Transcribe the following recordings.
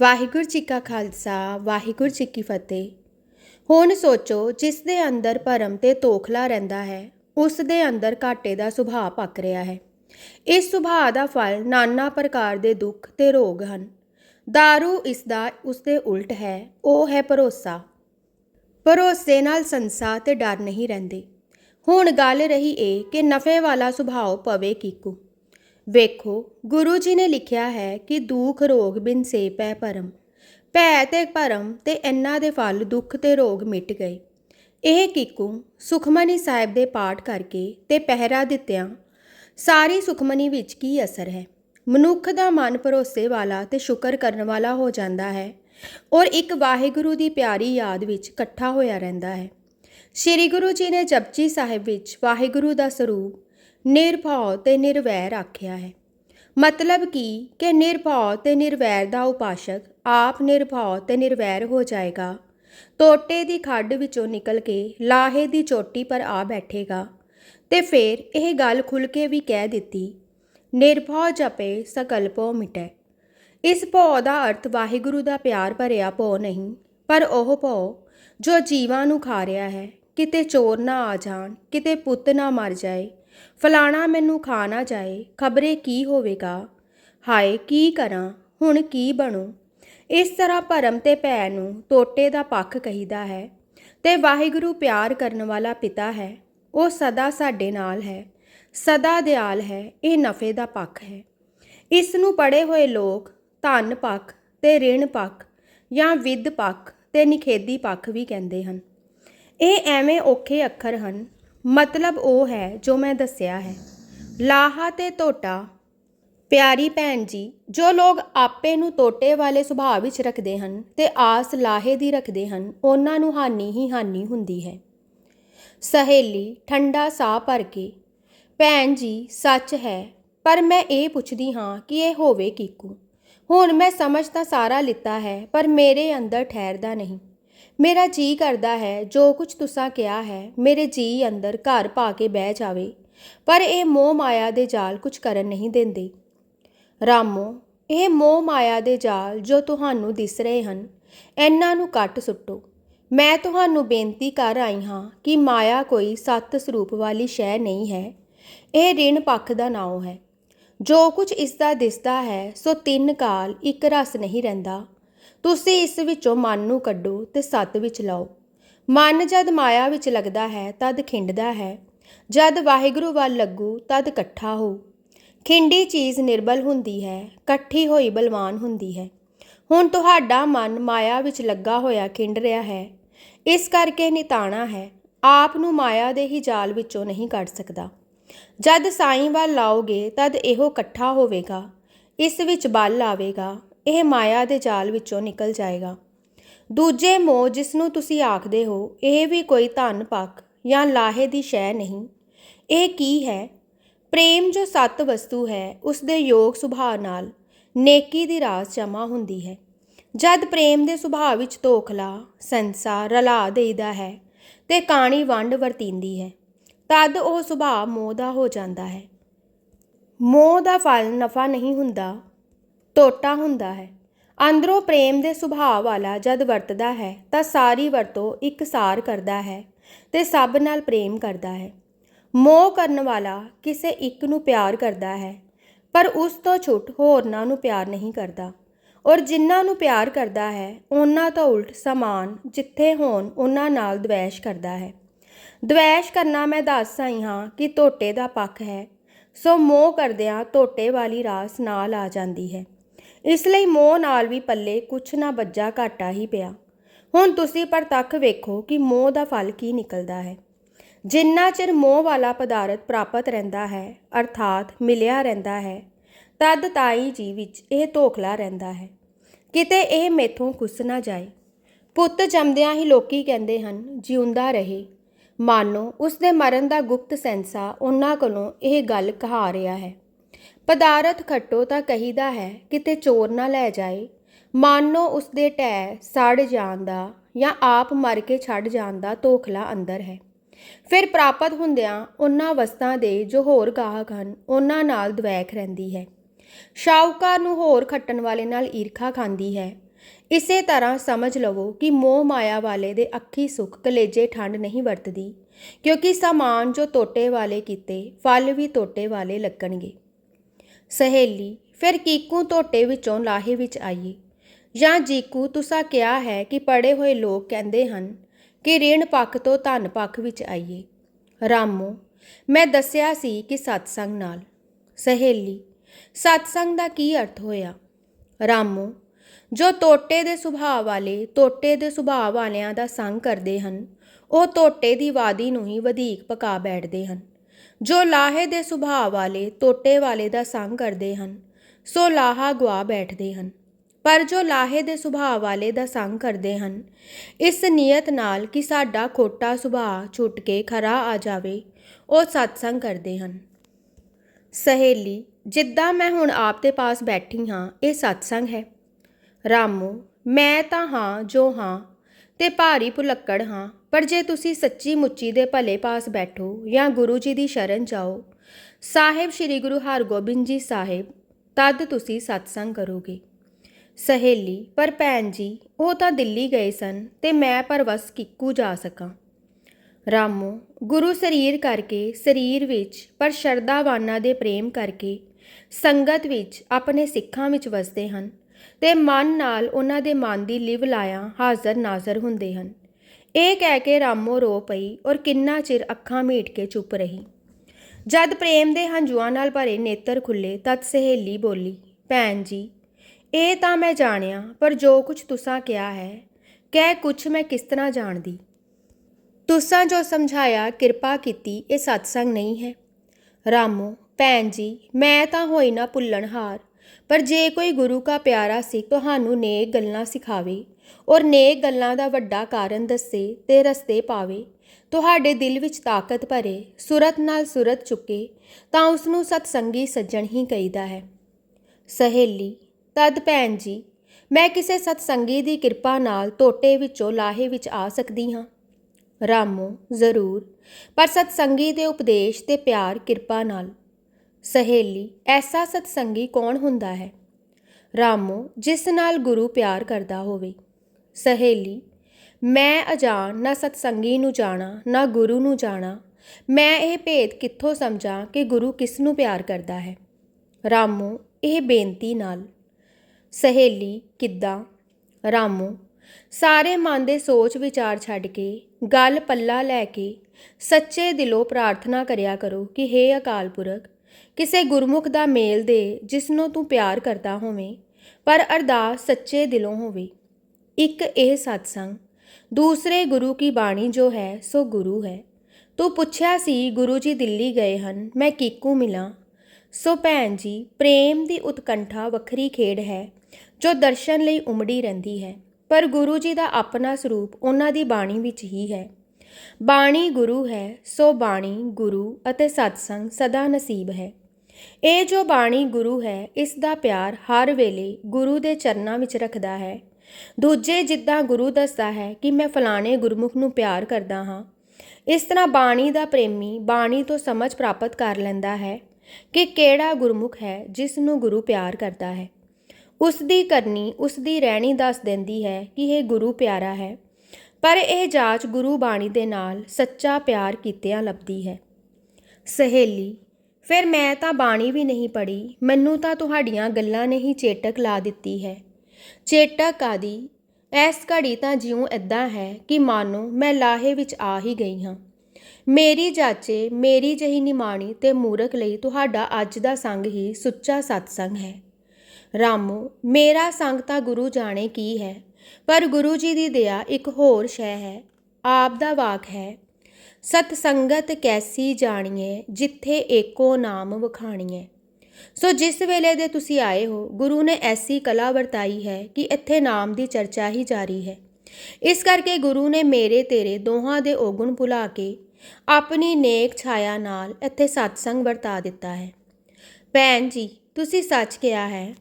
ਵਾਹਿਗੁਰੂ ਜੀ ਕਾ ਖਾਲਸਾ, ਵਾਹਿਗੁਰੂ ਜੀ ਕੀ ਫਤਿਹ। ਹੁਣ ਸੋਚੋ, ਜਿਸ ਦੇ ਅੰਦਰ ਭਰਮ ਤੇ ਤੋਖਲਾ ਰਹਿੰਦਾ ਹੈ, ਉਸ ਦੇ ਅੰਦਰ ਘਾਟੇ ਦਾ ਸੁਭਾਅ ਪੱਕ ਰਿਹਾ ਹੈ। ਇਸ ਸੁਭਾਅ ਦਾ ਫਲ ਨਾਨਾ ਪ੍ਰਕਾਰ ਦੇ ਦੁੱਖ ਤੇ ਰੋਗ ਹਨ। दारू ਇਸ ਦਾ, ਉਸ ਦੇ ਉਲਟ ਹੈ, ਉਹ ਹੈ ਭਰੋਸਾ। ਭਰੋਸੇ ਨਾਲ ਸੰਸਾ ਤੇ ਡਰ ਨਹੀਂ ਰਹਿੰਦੇ। ਹੁਣ ਗੱਲ ਰਹੀ ਇਹ ਕਿ ਨਫੇ ਵਾਲਾ ਸੁਭਾਅ ਪਵੇ ਕੀਕੂ ਵੇਖੋ, ਗੁਰੂ ਜੀ ਨੇ ਲਿਖਿਆ ਹੈ ਕਿ ਦੁੱਖ, ਰੋਗ, ਬਿਨ ਸੇ ਪੈ ਪਰਮ ਭੈ ਤੇ ਭਰਮ ਤੇ ਇਹਨਾਂ ਦੇ ਫਲ, ਦੁੱਖ ਤੇ ਰੋਗ ਮਿਟ ਗਏ। ਇਹ ਕਿੱਕੂ ਸੁਖਮਨੀ ਸਾਹਿਬ ਦੇ ਪਾਠ ਕਰਕੇ ਤੇ ਪਹਿਰਾ ਦਿੱਤਿਆਂ ਸਾਰੀ ਸੁਖਮਨੀ ਵਿੱਚ ਕੀ ਅਸਰ ਹੈ? ਮਨੁੱਖ ਦਾ ਮਨ ਭਰੋਸੇ ਵਾਲਾ ਤੇ ਸ਼ੁਕਰ ਕਰਨ ਵਾਲਾ ਹੋ ਜਾਂਦਾ ਹੈ ਔਰ ਇੱਕ ਵਾਹਿਗੁਰੂ ਦੀ ਪਿਆਰੀ ਯਾਦ ਵਿੱਚ ਇਕੱਠਾ ਹੋਇਆ ਰਹਿੰਦਾ ਹੈ। ਸ੍ਰੀ ਗੁਰੂ ਜੀ ਨੇ ਜਪਜੀ ਸਾਹਿਬ ਵਿੱਚ ਵਾਹਿਗੁਰੂ ਦਾ ਸਰੂਪ ਨਿਰਭਉ ਤੇ ਨਿਰਵੈਰ ਆਖਿਆ ਹੈ। ਮਤਲਬ ਕੀ? ਕਿ ਨਿਰਭਉ ਤੇ ਨਿਰਵੈਰ ਦਾ ਉਪਾਸ਼ਕ ਆਪ ਨਿਰਭਉ ਤੇ ਨਿਰਵੈਰ ਹੋ ਜਾਏਗਾ। ਟੋਟੇ ਦੀ ਖੱਡ ਵਿੱਚੋਂ ਨਿਕਲ ਕੇ ਲਾਹੇ ਦੀ ਚੋਟੀ ਪਰ ਆ ਬੈਠੇਗਾ। ਤੇ ਫਿਰ ਇਹ ਗੱਲ ਖੁੱਲ ਕੇ ਵੀ ਕਹਿ ਦਿੱਤੀ, ਨਿਰਭਉ ਜਪੇ ਸਕਲਪੋ ਮਿਟੈ। ਇਸ ਭਉ ਦਾ ਅਰਥ ਵਾਹਿਗੁਰੂ ਦਾ ਪਿਆਰ ਭਰਿਆ ਭਉ ਨਹੀਂ, ਪਰ ਉਹ ਭਉ ਜੋ ਜੀਵਾਂ ਨੂੰ ਖਾ ਰਿਹਾ ਹੈ, ਕਿਤੇ ਚੋਰ ਨਾ ਆ ਜਾਣ, ਕਿਤੇ ਪੁੱਤ ਨਾ ਮਰ ਜਾਏ ਫਲਾਣਾ ਮੈਨੂੰ ਖਾ ਨਾ ਜਾਏ, ਖਬਰੇ ਕੀ ਹੋਵੇਗਾ? ਹਾਏ, ਕੀ ਕਰਾਂ? ਹੁਣ ਕੀ ਬਣੂ? ਇਸ ਤਰ੍ਹਾਂ ਭਰਮ ਤੇ ਭੈ ਨੂੰ ਟੋਟੇ ਦਾ ਪੱਖ ਕਹੀਦਾ ਹੈ ਤੇ ਵਾਹਿਗੁਰੂ ਪਿਆਰ ਕਰਨ ਵਾਲਾ ਪਿਤਾ ਹੈ। ਉਹ ਸਦਾ ਸਾਡੇ ਨਾਲ ਹੈ, ਸਦਾ ਦਿਆਲ ਹੈ, ਇਹ ਨਫੇ ਦਾ ਪੱਖ ਹੈ। ਇਸ ਨੂੰ ਪੜੇ ਹੋਏ ਲੋਕ ਧਨ ਪੱਖ ਤੇ ਰਿਣ ਪੱਖ ਜਾਂ ਵਿਦ ਪੱਖ ਤੇ ਨਿਖੇਧੀ ਪੱਖ ਵੀ ਕਹਿੰਦੇ ਹਨ। ਇਹ ਐਵੇਂ ਔਖੇ ਅੱਖਰ ਹਨ ਮਤਲਬ ਉਹ ਹੈ ਜੋ ਮੈਂ ਦੱਸਿਆ ਹੈ। ਲਾਹਾ ਤੇ ਟੋਟਾ ਪਿਆਰੀ ਭੈਣ ਜੀ, ਜੋ ਲੋਕ ਆਪੇ ਨੂੰ ਤੋਟੇ ਵਾਲੇ ਸੁਭਾਅ ਵਿੱਚ ਰੱਖਦੇ ਹਨ ਤੇ ਆਸ ਲਾਹੇ ਦੀ ਰੱਖਦੇ ਹਨ, ਉਹਨਾਂ ਨੂੰ ਹਾਨੀ ਹੀ ਹਾਨੀ ਹੁੰਦੀ ਹੈ। ਸਹੇਲੀ, ਠੰਡਾ ਸਾਹ ਭਰ ਕੇ, ਭੈਣ ਜੀ, ਸੱਚ ਹੈ, ਪਰ ਮੈਂ ਇਹ ਪੁੱਛਦੀ ਹਾਂ ਕਿ ਇਹ ਹੋਵੇ ਕਿਕੂ? ਹੁਣ ਮੈਂ ਸਮਝ ਤਾਂ ਸਾਰਾ ਲਿੱਤਾ ਹੈ, ਪਰ ਮੇਰੇ ਅੰਦਰ ਠਹਿਰਦਾ ਨਹੀਂ। ਮੇਰਾ ਜੀ ਕਰਦਾ ਹੈ, ਜੋ ਕੁਝ ਤੁਸਾਂ ਕਿਹਾ ਹੈ, ਮੇਰੇ ਜੀ ਅੰਦਰ ਘਰ ਪਾ ਕੇ ਬਹਿ ਜਾਵੇ। ਪਰ ਇਹ ਮੋਹ ਮਾਇਆ ਦੇ ਜਾਲ ਕੁਝ ਕਰਨ ਨਹੀਂ ਦਿੰਦੇ। ਰਾਮੋ, ਇਹ ਮੋਹ ਮਾਇਆ ਦੇ ਜਾਲ ਜੋ ਤੁਹਾਨੂੰ ਦਿਸ ਰਹੇ ਹਨ, ਇਹਨਾਂ ਨੂੰ ਕੱਟ ਸੁੱਟੋ। ਮੈਂ ਤੁਹਾਨੂੰ ਬੇਨਤੀ ਕਰ ਆਈ ਹਾਂ ਕਿ ਮਾਇਆ ਕੋਈ ਸੱਤ ਸਰੂਪ ਵਾਲੀ ਸ਼ੈ ਨਹੀਂ ਹੈ। ਇਹ ਰਿਣ ਪੱਖ ਦਾ ਨਾਉ ਹੈ। ਜੋ ਕੁਝ ਇਸ ਦਾ ਦਿਸਦਾ ਹੈ, ਸੋ ਤਿੰਨ ਕਾਲ ਇੱਕ ਰਸ ਨਹੀਂ ਰਹਿੰਦਾ। ਤੁਸੀਂ ਇਸ ਵਿੱਚੋਂ ਮਨ ਨੂੰ ਕੱਢੋ ਤੇ ਸੱਤ ਵਿੱਚ ਲਾਓ। ਮਨ ਜਦ ਮਾਇਆ ਵਿੱਚ ਲੱਗਦਾ ਹੈ, ਤਦ ਖਿੰਡਦਾ ਹੈ। ਜਦ ਵਾਹਿਗੁਰੂ ਵੱਲ ਲੱਗੂ, ਤਦ ਇਕੱਠਾ ਹੋ। ਖਿੰਡੀ ਚੀਜ਼ ਨਿਰਬਲ ਹੁੰਦੀ ਹੈ, ਇਕੱਠੀ ਹੋਈ ਬਲਵਾਨ ਹੁੰਦੀ ਹੈ। ਹੁਣ ਤੁਹਾਡਾ ਮਨ ਮਾਇਆ ਵਿੱਚ ਲੱਗਾ ਹੋਇਆ ਖਿੰਡ ਰਿਹਾ ਹੈ। ਇਸ ਕਰਕੇ ਨਿਤਾਣਾ ਹੈ, ਆਪ ਨੂੰ ਮਾਇਆ ਦੇ ਹੀ ਜਾਲ ਵਿੱਚੋਂ ਨਹੀਂ ਕੱਢ ਸਕਦਾ। ਜਦ ਸਾਈਂ ਵੱਲ ਲਾਓਗੇ, ਤਦ ਇਹੋ ਇਕੱਠਾ ਹੋਵੇਗਾ। ਇਸ ਵਿੱਚ ਬਲ ਆਵੇਗਾ। ਇਹ ਮਾਇਆ ਦੇ ਜਾਲ ਵਿੱਚੋਂ ਨਿਕਲ ਜਾਏਗਾ। ਦੂਜੇ ਮੋਹ ਜਿਸ ਨੂੰ ਤੁਸੀਂ ਆਖਦੇ ਹੋ, ਇਹ ਵੀ ਕੋਈ ਧਨ ਪੱਖ ਜਾਂ ਲਾਹੇ ਦੀ ਸ਼ੈ ਨਹੀਂ। ਇਹ ਕੀ ਹੈ? ਪ੍ਰੇਮ ਜੋ ਸਤ ਵਸਤੂ ਹੈ, ਉਸ ਦੇ ਯੋਗ ਸੁਭਾਅ ਨਾਲ ਨੇਕੀ ਦੀ ਰਾਸ ਜਮਾ ਹੁੰਦੀ ਹੈ। ਜਦ ਪ੍ਰੇਮ ਦੇ ਸੁਭਾਅ ਵਿੱਚ ਤੋਖਲਾ ਸੰਸਾਰ ਰਲਾ ਦੇਈਦਾ ਹੈ ਤੇ ਕਾਣੀ ਵੰਡ ਵਰਤੀਂਦੀ ਹੈ, ਤਦ ਉਹ ਸੁਭਾਅ ਮੋਹ ਦਾ ਹੋ ਜਾਂਦਾ ਹੈ। ਮੋਹ ਦਾ ਫਲ ਨਫਾ ਨਹੀਂ ਹੁੰਦਾ ਟੋਟਾ ਹੁੰਦਾ ਹੈ। ਅੰਦਰੋਂ ਪ੍ਰੇਮ ਦੇ ਸੁਭਾਅ ਵਾਲਾ ਜਦ ਵਰਤਦਾ ਹੈ ਤਾਂ ਸਾਰੀ ਵਰਤੋਂ ਇਕਸਾਰ ਕਰਦਾ ਹੈ ਤੇ ਸਭ ਨਾਲ ਪ੍ਰੇਮ ਕਰਦਾ ਹੈ। ਮੋਹ ਕਰਨ ਵਾਲਾ ਕਿਸੇ ਇੱਕ ਨੂੰ ਪਿਆਰ ਕਰਦਾ ਹੈ, ਪਰ ਉਸ ਤੋਂ ਛੁੱਟ ਹੋਰਨਾਂ ਨੂੰ ਪਿਆਰ ਨਹੀਂ ਕਰਦਾ। ਔਰ ਜਿਨ੍ਹਾਂ ਨੂੰ ਪਿਆਰ ਕਰਦਾ ਹੈ, ਉਹਨਾਂ ਤੋਂ ਉਲਟ ਸਮਾਨ ਜਿੱਥੇ ਹੋਣ ਉਹਨਾਂ ਨਾਲ ਦਵੈਸ਼ ਕਰਦਾ ਹੈ। ਦਵੈਸ਼ ਕਰਨਾ ਮੈਂ ਦੱਸ ਆਈ ਹਾਂ ਕਿ ਟੋਟੇ ਦਾ ਪੱਖ ਹੈ, ਸੋ ਮੋਹ ਕਰਦਿਆਂ ਟੋਟੇ ਵਾਲੀ ਰਾਸ ਨਾਲ ਆ ਜਾਂਦੀ ਹੈ। ਇਸ ਲਈ ਮੋਹ ਨਾਲ ਵੀ ਪੱਲੇ ਕੁਛ ਨਾ ਬੱਜਾ ਘਾਟਾ ਹੀ ਪਿਆ। ਹੁਣ ਤੁਸੀਂ ਪਰਤੱਖ ਵੇਖੋ ਕਿ ਮੋਹ ਦਾ ਫਲ ਕੀ ਨਿਕਲਦਾ ਹੈ। ਜਿੰਨਾ ਚਿਰ ਮੋਹ ਵਾਲਾ ਪਦਾਰਥ ਪ੍ਰਾਪਤ ਰਹਿੰਦਾ ਹੈ, ਅਰਥਾਤ ਮਿਲਿਆ ਰਹਿੰਦਾ ਹੈ, ਤਦ ਤਾਈ ਜੀ ਵਿੱਚ ਇਹ ਧੋਖਲਾ ਰਹਿੰਦਾ ਹੈ। ਕਿਤੇ ਇਹ ਮੇਥੋਂ ਖੁੱਸ ਨਾ ਜਾਏ। ਪੁੱਤ ਜੰਮਦਿਆਂ ਹੀ ਲੋਕੀ ਕਹਿੰਦੇ ਹਨ, ਜਿਉਂਦਾ ਰਹੇ। ਮਾਨੋ ਉਸ ਦੇ ਮਰਨ ਦਾ ਗੁਪਤ ਸੈਂਸਾ ਉਹਨਾਂ ਕੋਲੋਂ ਇਹ ਗੱਲ ਕਹਾ ਰਿਹਾ ਹੈ। ਪਦਾਰਥ ਖੱਟੋ ਤਾਂ ਕਹੀਦਾ ਹੈ, ਕਿਤੇ ਚੋਰ ਨਾ ਲੈ ਜਾਏ। ਮਾਨੋ ਉਸ ਦੇ ਟੈ ਸੜ ਜਾਣ ਦਾ ਜਾਂ ਆਪ ਮਰ ਕੇ ਛੱਡ ਜਾਣ ਦਾ ਤੋਖਲਾ ਅੰਦਰ ਹੈ। ਫਿਰ ਪ੍ਰਾਪਤ ਹੁੰਦਿਆਂ ਉਹਨਾਂ ਵਸਤਾਂ ਦੇ ਜੋ ਹੋਰ ਗਾਹਕ ਹਨ, ਉਹਨਾਂ ਨਾਲ ਦਵੈਖ ਰਹਿੰਦੀ ਹੈ। ਸ਼ਾਹੂਕਾਰ ਨੂੰ ਹੋਰ ਖੱਟਣ ਵਾਲੇ ਨਾਲ ਈਰਖਾ ਖਾਂਦੀ ਹੈ। ਇਸੇ ਤਰ੍ਹਾਂ ਸਮਝ ਲਵੋ ਕਿ ਮੋਹ ਮਾਇਆ ਵਾਲੇ ਦੇ ਅੱਖੀ ਸੁਖ ਕਲੇਜੇ ਠੰਡ ਨਹੀਂ ਵਰਤਦੀ, ਕਿਉਂਕਿ ਸਮਾਨ ਜੋ ਟੋਟੇ ਵਾਲੇ ਕੀਤੇ, ਫਲ ਵੀ ਟੋਟੇ ਵਾਲੇ ਲੱਗਣਗੇ। ਸਹੇਲੀ, ਫਿਰ ਕੀਕੂ ਟੋਟੇ ਵਿੱਚੋਂ ਲਾਹੇ ਵਿੱਚ ਆਈਏ ਜਾਂ ਜੀਕੂ, ਤੁਸਾਂ ਕਿਹਾ ਹੈ ਕਿ ਪੜੇ ਹੋਏ ਲੋਕ ਕਹਿੰਦੇ ਹਨ ਕਿ ਰਿਣ ਪੱਖ ਤੋਂ ਧਨ ਪੱਖ ਵਿੱਚ ਆਈਏ। ਰਾਮੋ, ਮੈਂ ਦੱਸਿਆ ਸੀ ਕਿ ਸਤਸੰਗ ਨਾਲ। ਸਹੇਲੀ, ਸਤਸੰਗ ਦਾ ਕੀ ਅਰਥ ਹੋਇਆ? ਰਾਮੋ, ਜੋ ਟੋਟੇ ਦੇ ਸੁਭਾਅ ਵਾਲੇ ਟੋਟੇ ਦੇ ਸੁਭਾਅ ਵਾਲਿਆਂ ਦਾ ਸੰਗ ਕਰਦੇ ਹਨ, ਉਹ ਟੋਟੇ ਦੀ ਵਾਦੀ ਨੂੰ ਹੀ ਵਧੇਕ ਪਕਾ ਬੈਠਦੇ ਹਨ। ਜੋ ਲਾਹੇ ਦੇ ਸੁਭਾਅ ਵਾਲੇ, ਤੋਟੇ ਵਾਲੇ ਦਾ ਸੰਗ ਕਰਦੇ ਹਨ, ਸੋ ਲਾਹਾ ਗਵਾ ਬੈਠਦੇ ਹਨ। ਪਰ ਜੋ ਲਾਹੇ ਦੇ ਸੁਭਾਅ ਵਾਲੇ ਦਾ ਸੰਗ ਕਰਦੇ ਹਨ, ਇਸ ਨੀਅਤ ਨਾਲ ਕਿ ਸਾਡਾ ਖੋਟਾ ਸੁਭਾਅ ਛੁੱਟ ਕੇ ਖਰਾ ਆ ਜਾਵੇ, ਉਹ ਸਤਸੰਗ ਕਰਦੇ ਹਨ। ਸਹੇਲੀ, ਜਿੱਦਾਂ ਮੈਂ ਹੁਣ ਆਪ ਦੇ ਪਾਸ ਬੈਠੀ ਹਾਂ, ਇਹ ਸਤਸੰਗ ਹੈ। ਰਾਮੂ, ਮੈਂ ਤਾਂ ਹਾਂ, ਜੋ ਹਾਂ ਤੇ ਭਾਰੀ ਭੁਲੱਕੜ ਹਾਂ, ਪਰ ਜੇ ਤੁਸੀਂ ਸੱਚੀ ਮੁੱਚੀ ਦੇ ਭਲੇ ਪਾਸ ਬੈਠੋ ਜਾਂ ਗੁਰੂ ਜੀ ਦੀ ਸ਼ਰਨ ਜਾਓ, ਸਾਹਿਬ ਸ੍ਰੀ ਗੁਰੂ ਹਰਗੋਬਿੰਦ ਜੀ ਸਾਹਿਬ, ਤਦ ਤੁਸੀਂ ਸਤਸੰਗ ਕਰੋਗੇ। ਸਹੇਲੀ, ਪਰ ਭੈਣ ਜੀ, ਉਹ ਤਾਂ ਦਿੱਲੀ ਗਏ ਸਨ ਤੇ ਮੈਂ ਪਰਵਸ ਕਿੱਕੂ ਜਾ ਸਕਾਂ। ਰਾਮੋ, ਗੁਰੂ ਸਰੀਰ ਕਰਕੇ, ਸਰੀਰ ਵਿੱਚ, ਪਰ ਸ਼ਰਧਾਵਾਨਾਂ ਦੇ ਪ੍ਰੇਮ ਕਰਕੇ, ਸੰਗਤ ਵਿੱਚ ਆਪਣੇ ਸਿੱਖਾਂ ਵਿੱਚ ਵਸਦੇ ਹਨ ਤੇ ਮਨ ਨਾਲ ਉਹਨਾਂ ਦੇ ਮਨ ਦੀ ਲਿਵ ਲਾਇਆ ਹਾਜ਼ਰ ਨਾਜ਼ਰ ਹੁੰਦੇ ਹਨ। ਇਹ ਕਹਿ ਕੇ ਰਾਮੋ ਰੋ ਪਈ ਔਰ ਕਿੰਨਾ ਚਿਰ ਅੱਖਾਂ ਮੀਟ ਕੇ ਚੁੱਪ ਰਹੀ। ਜਦ ਪ੍ਰੇਮ ਦੇ ਹੰਝੂਆਂ ਨਾਲ ਭਰੇ ਨੇਤਰ ਖੁੱਲੇ ਤਦ ਸਹੇਲੀ ਬੋਲੀ, ਭੈਣ ਜੀ, ਇਹ ਤਾਂ ਮੈਂ ਜਾਣਿਆ, ਪਰ ਜੋ ਕੁਝ ਤੁਸਾਂ ਕਿਹਾ ਹੈ, ਕਹਿ ਕੁਛ ਮੈਂ ਕਿਸ ਤਰ੍ਹਾਂ ਜਾਣਦੀ? ਤੁਸਾਂ ਜੋ ਸਮਝਾਇਆ, ਕਿਰਪਾ ਕੀਤੀ, ਇਹ ਸਤਸੰਗ ਨਹੀਂ ਹੈ। ਰਾਮੋ, ਭੈਣ ਜੀ, ਮੈਂ ਤਾਂ ਹੋਈ ਨਾ ਭੁੱਲਣਹਾਰ ਪਰ ਜੇ ਕੋਈ ਗੁਰੂ ਕਾ ਪਿਆਰਾ ਸੀ, ਤੁਹਾਨੂੰ ਨੇਕ ਗੱਲਾਂ ਸਿਖਾਵੇ ਔਰ ਨੇਕ ਗੱਲਾਂ ਦਾ ਵੱਡਾ ਕਾਰਨ ਦੱਸੇ ਤੇ ਰਸਤੇ ਪਾਵੇ, ਤੁਹਾਡੇ ਦਿਲ ਵਿੱਚ ਤਾਕਤ ਭਰੇ, ਸੁਰਤ ਨਾਲ ਸੁਰਤ ਚੁੱਕੇ, ਤਾਂ ਉਸ ਨੂੰ ਸਤਸੰਗੀ ਸੱਜਣ ਹੀ ਕਹੀਦਾ ਹੈ। ਸਹੇਲੀ, ਤਦ ਭੈਣ ਜੀ, ਮੈਂ ਕਿਸੇ ਸਤਸੰਗੀ ਦੀ ਕਿਰਪਾ ਨਾਲ ਟੋਟੇ ਵਿੱਚੋਂ ਲਾਹੇ ਵਿੱਚ ਆ ਸਕਦੀ ਹਾਂ। ਰਾਮੋ, ਜ਼ਰੂਰ, ਪਰ ਸਤਸੰਗੀ ਦੇ ਉਪਦੇਸ਼ ਤੇ ਪਿਆਰ ਕਿਰਪਾ ਨਾਲ। ਸਹੇਲੀ, ਐਸਾ ਸਤਸੰਗੀ ਕੌਣ ਹੁੰਦਾ ਹੈ? ਰਾਮੋ, ਜਿਸ ਨਾਲ ਗੁਰੂ ਪਿਆਰ ਕਰਦਾ ਹੋਵੇ। ਸਹੇਲੀ, ਮੈਂ ਅਜਾਣ ਨਾ ਸਤਸੰਗੀ ਨੂੰ ਜਾਣਾ, ਨਾ ਗੁਰੂ ਨੂੰ ਜਾਣਾ। ਮੈਂ ਇਹ ਭੇਦ ਕਿੱਥੋਂ ਸਮਝਾਂ ਕਿ ਗੁਰੂ ਕਿਸ ਨੂੰ ਪਿਆਰ ਕਰਦਾ ਹੈ? ਰਾਮੋ, ਇਹ ਬੇਨਤੀ ਨਾਲ। ਸਹੇਲੀ, ਕਿੱਦਾਂ? ਰਾਮੋ, ਸਾਰੇ ਮਨ ਦੇ ਸੋਚ ਵਿਚਾਰ ਛੱਡ ਕੇ, ਗੱਲ ਪੱਲਾ ਲੈ ਕੇ, ਸੱਚੇ ਦਿਲੋਂ ਪ੍ਰਾਰਥਨਾ ਕਰਿਆ ਕਰੋ ਕਿ हे ਅਕਾਲ ਪੁਰਖ ਕਿਸੇ ਗੁਰਮੁਖ ਦਾ ਮੇਲ ਦੇ ਜਿਸ ਨੂੰ ਤੂੰ ਪਿਆਰ ਕਰਦਾ ਹੋਵੇਂ, ਪਰ ਅਰਦਾਸ ਸੱਚੇ ਦਿਲੋਂ ਹੋਵੇ। ਇੱਕ ਇਹ ਸਤਸੰਗ, ਦੂਸਰੇ ਗੁਰੂ ਕੀ ਬਾਣੀ ਜੋ ਹੈ, ਸੋ ਗੁਰੂ ਹੈ। ਤੂੰ ਪੁੱਛਿਆ ਸੀ, ਗੁਰੂ ਜੀ ਦਿੱਲੀ ਗਏ ਹਨ, ਮੈਂ ਕੀਕੂ ਮਿਲਾਂ। ਸੋ ਭੈਣ ਜੀ, ਪ੍ਰੇਮ ਦੀ ਉਤਕੰਠਾ ਵੱਖਰੀ ਖੇਡ ਹੈ, ਜੋ ਦਰਸ਼ਨ ਲਈ ਉਮੜੀ ਰਹਿੰਦੀ ਹੈ, ਪਰ ਗੁਰੂ ਜੀ ਦਾ ਆਪਣਾ ਸਰੂਪ ਉਹਨਾਂ ਦੀ ਬਾਣੀ ਵਿੱਚ ਹੀ ਹੈ। ਬਾਣੀ ਗੁਰੂ ਹੈ, ਸੋ ਬਾਣੀ ਗੁਰੂ ਅਤੇ ਸਤਸੰਗ ਸਦਾ ਨਸੀਬ ਹੈ। ਇਹ ਜੋ ਬਾਣੀ ਗੁਰੂ ਹੈ, ਇਸ ਦਾ ਪਿਆਰ ਹਰ ਵੇਲੇ ਗੁਰੂ ਦੇ ਚਰਨਾਂ ਵਿੱਚ ਰੱਖਦਾ ਹੈ। ਦੂਜੇ ਜਿੱਦਾਂ ਗੁਰੂ ਦੱਸਦਾ ਹੈ ਕਿ ਮੈਂ ਫਲਾਣੇ ਗੁਰਮੁਖ ਨੂੰ ਪਿਆਰ ਕਰਦਾ ਹਾਂ, ਇਸ ਤਰ੍ਹਾਂ ਬਾਣੀ ਦਾ ਪ੍ਰੇਮੀ ਬਾਣੀ ਤੋਂ ਸਮਝ ਪ੍ਰਾਪਤ ਕਰ ਲੈਂਦਾ ਹੈ ਕਿ ਕਿਹੜਾ ਗੁਰਮੁਖ ਹੈ, ਜਿਸ ਨੂੰ ਗੁਰੂ ਪਿਆਰ ਕਰਦਾ ਹੈ। ਉਸ ਦੀ ਕਰਨੀ, ਉਸ ਦੀ ਰਹਿਣੀ ਦੱਸ ਦਿੰਦੀ ਹੈ ਕਿ ਇਹ ਗੁਰੂ ਪਿਆਰਾ ਹੈ। ਪਰ ਇਹ ਜਾਂਚ ਗੁਰੂ ਬਾਣੀ ਦੇ ਨਾਲ ਸੱਚਾ ਪਿਆਰ ਕੀਤਿਆਂ ਲੱਭਦੀ ਹੈ। ਸਹੇਲੀ ਫਿਰ ਮੈਂ ਤਾਂ ਬਾਣੀ ਵੀ ਨਹੀਂ ਪੜ੍ਹੀ, ਮੈਨੂੰ ਤਾਂ ਤੁਹਾਡੀਆਂ ਗੱਲਾਂ ਨੇ ਹੀ ਚੇਟਕ ਲਾ ਦਿੱਤੀ ਹੈ। ਚੇਟਕ ਆਦੀ ਐਸ ਘੜੀ ਤਾਂ ਜਿਉਂ ਐਦਾਂ ਹੈ ਕਿ ਮਾਨੋ ਮੈਂ ਲਾਹੇ ਵਿੱਚ ਆ ਹੀ ਗਈ ਹਾਂ। ਮੇਰੀ ਜਾਚੇ, ਮੇਰੀ ਜਹੀ ਨਿਮਾਣੀ ਤੇ ਮੂਰਖ ਲਈ ਤੁਹਾਡਾ ਅੱਜ ਦਾ ਸੰਗ ਹੀ ਸੁੱਚਾ ਸਤਸੰਗ ਹੈ। ਰਾਮੋ, ਮੇਰਾ ਸੰਗ ਤਾਂ ਗੁਰੂ ਜਾਣੇ ਕੀ ਹੈ, ਪਰ ਗੁਰੂ ਜੀ ਦੀ ਦਇਆ ਇੱਕ ਹੋਰ ਸ਼ੈ ਹੈ, ਆਪ ਦਾ ਵਾਕ ਹੈ ਸਤ ਸੰਗਤ ਕੈਸੀ ਜਾਣੀਏ ਜਿੱਥੇ ਏਕੋ ਨਾਮ ਵਖਾਣੀਏ ਸੋ ਜਿਸ ਵੇਲੇ ਦੇ ਤੁਸੀਂ ਆਏ ਹੋ, ਗੁਰੂ ਨੇ ਐਸੀ ਕਲਾ ਵਰਤਾਈ ਹੈ ਕਿ ਇੱਥੇ ਨਾਮ ਦੀ ਚਰਚਾ ਹੀ ਜਾਰੀ ਹੈ। ਇਸ ਕਰਕੇ ਗੁਰੂ ਨੇ ਮੇਰੇ ਤੇਰੇ ਦੋਹਾਂ ਦੇ ਔਗੁਣ ਭੁਲਾ ਕੇ ਆਪਣੀ ਨੇਕ ਛਾਇਆ ਨਾਲ ਇੱਥੇ ਸਤਸੰਗ ਵਰਤਾ ਦਿੱਤਾ ਹੈ। ਭੈਣ ਜੀ, ਤੁਸੀਂ ਸੱਚ ਕਿਹਾ ਹੈ,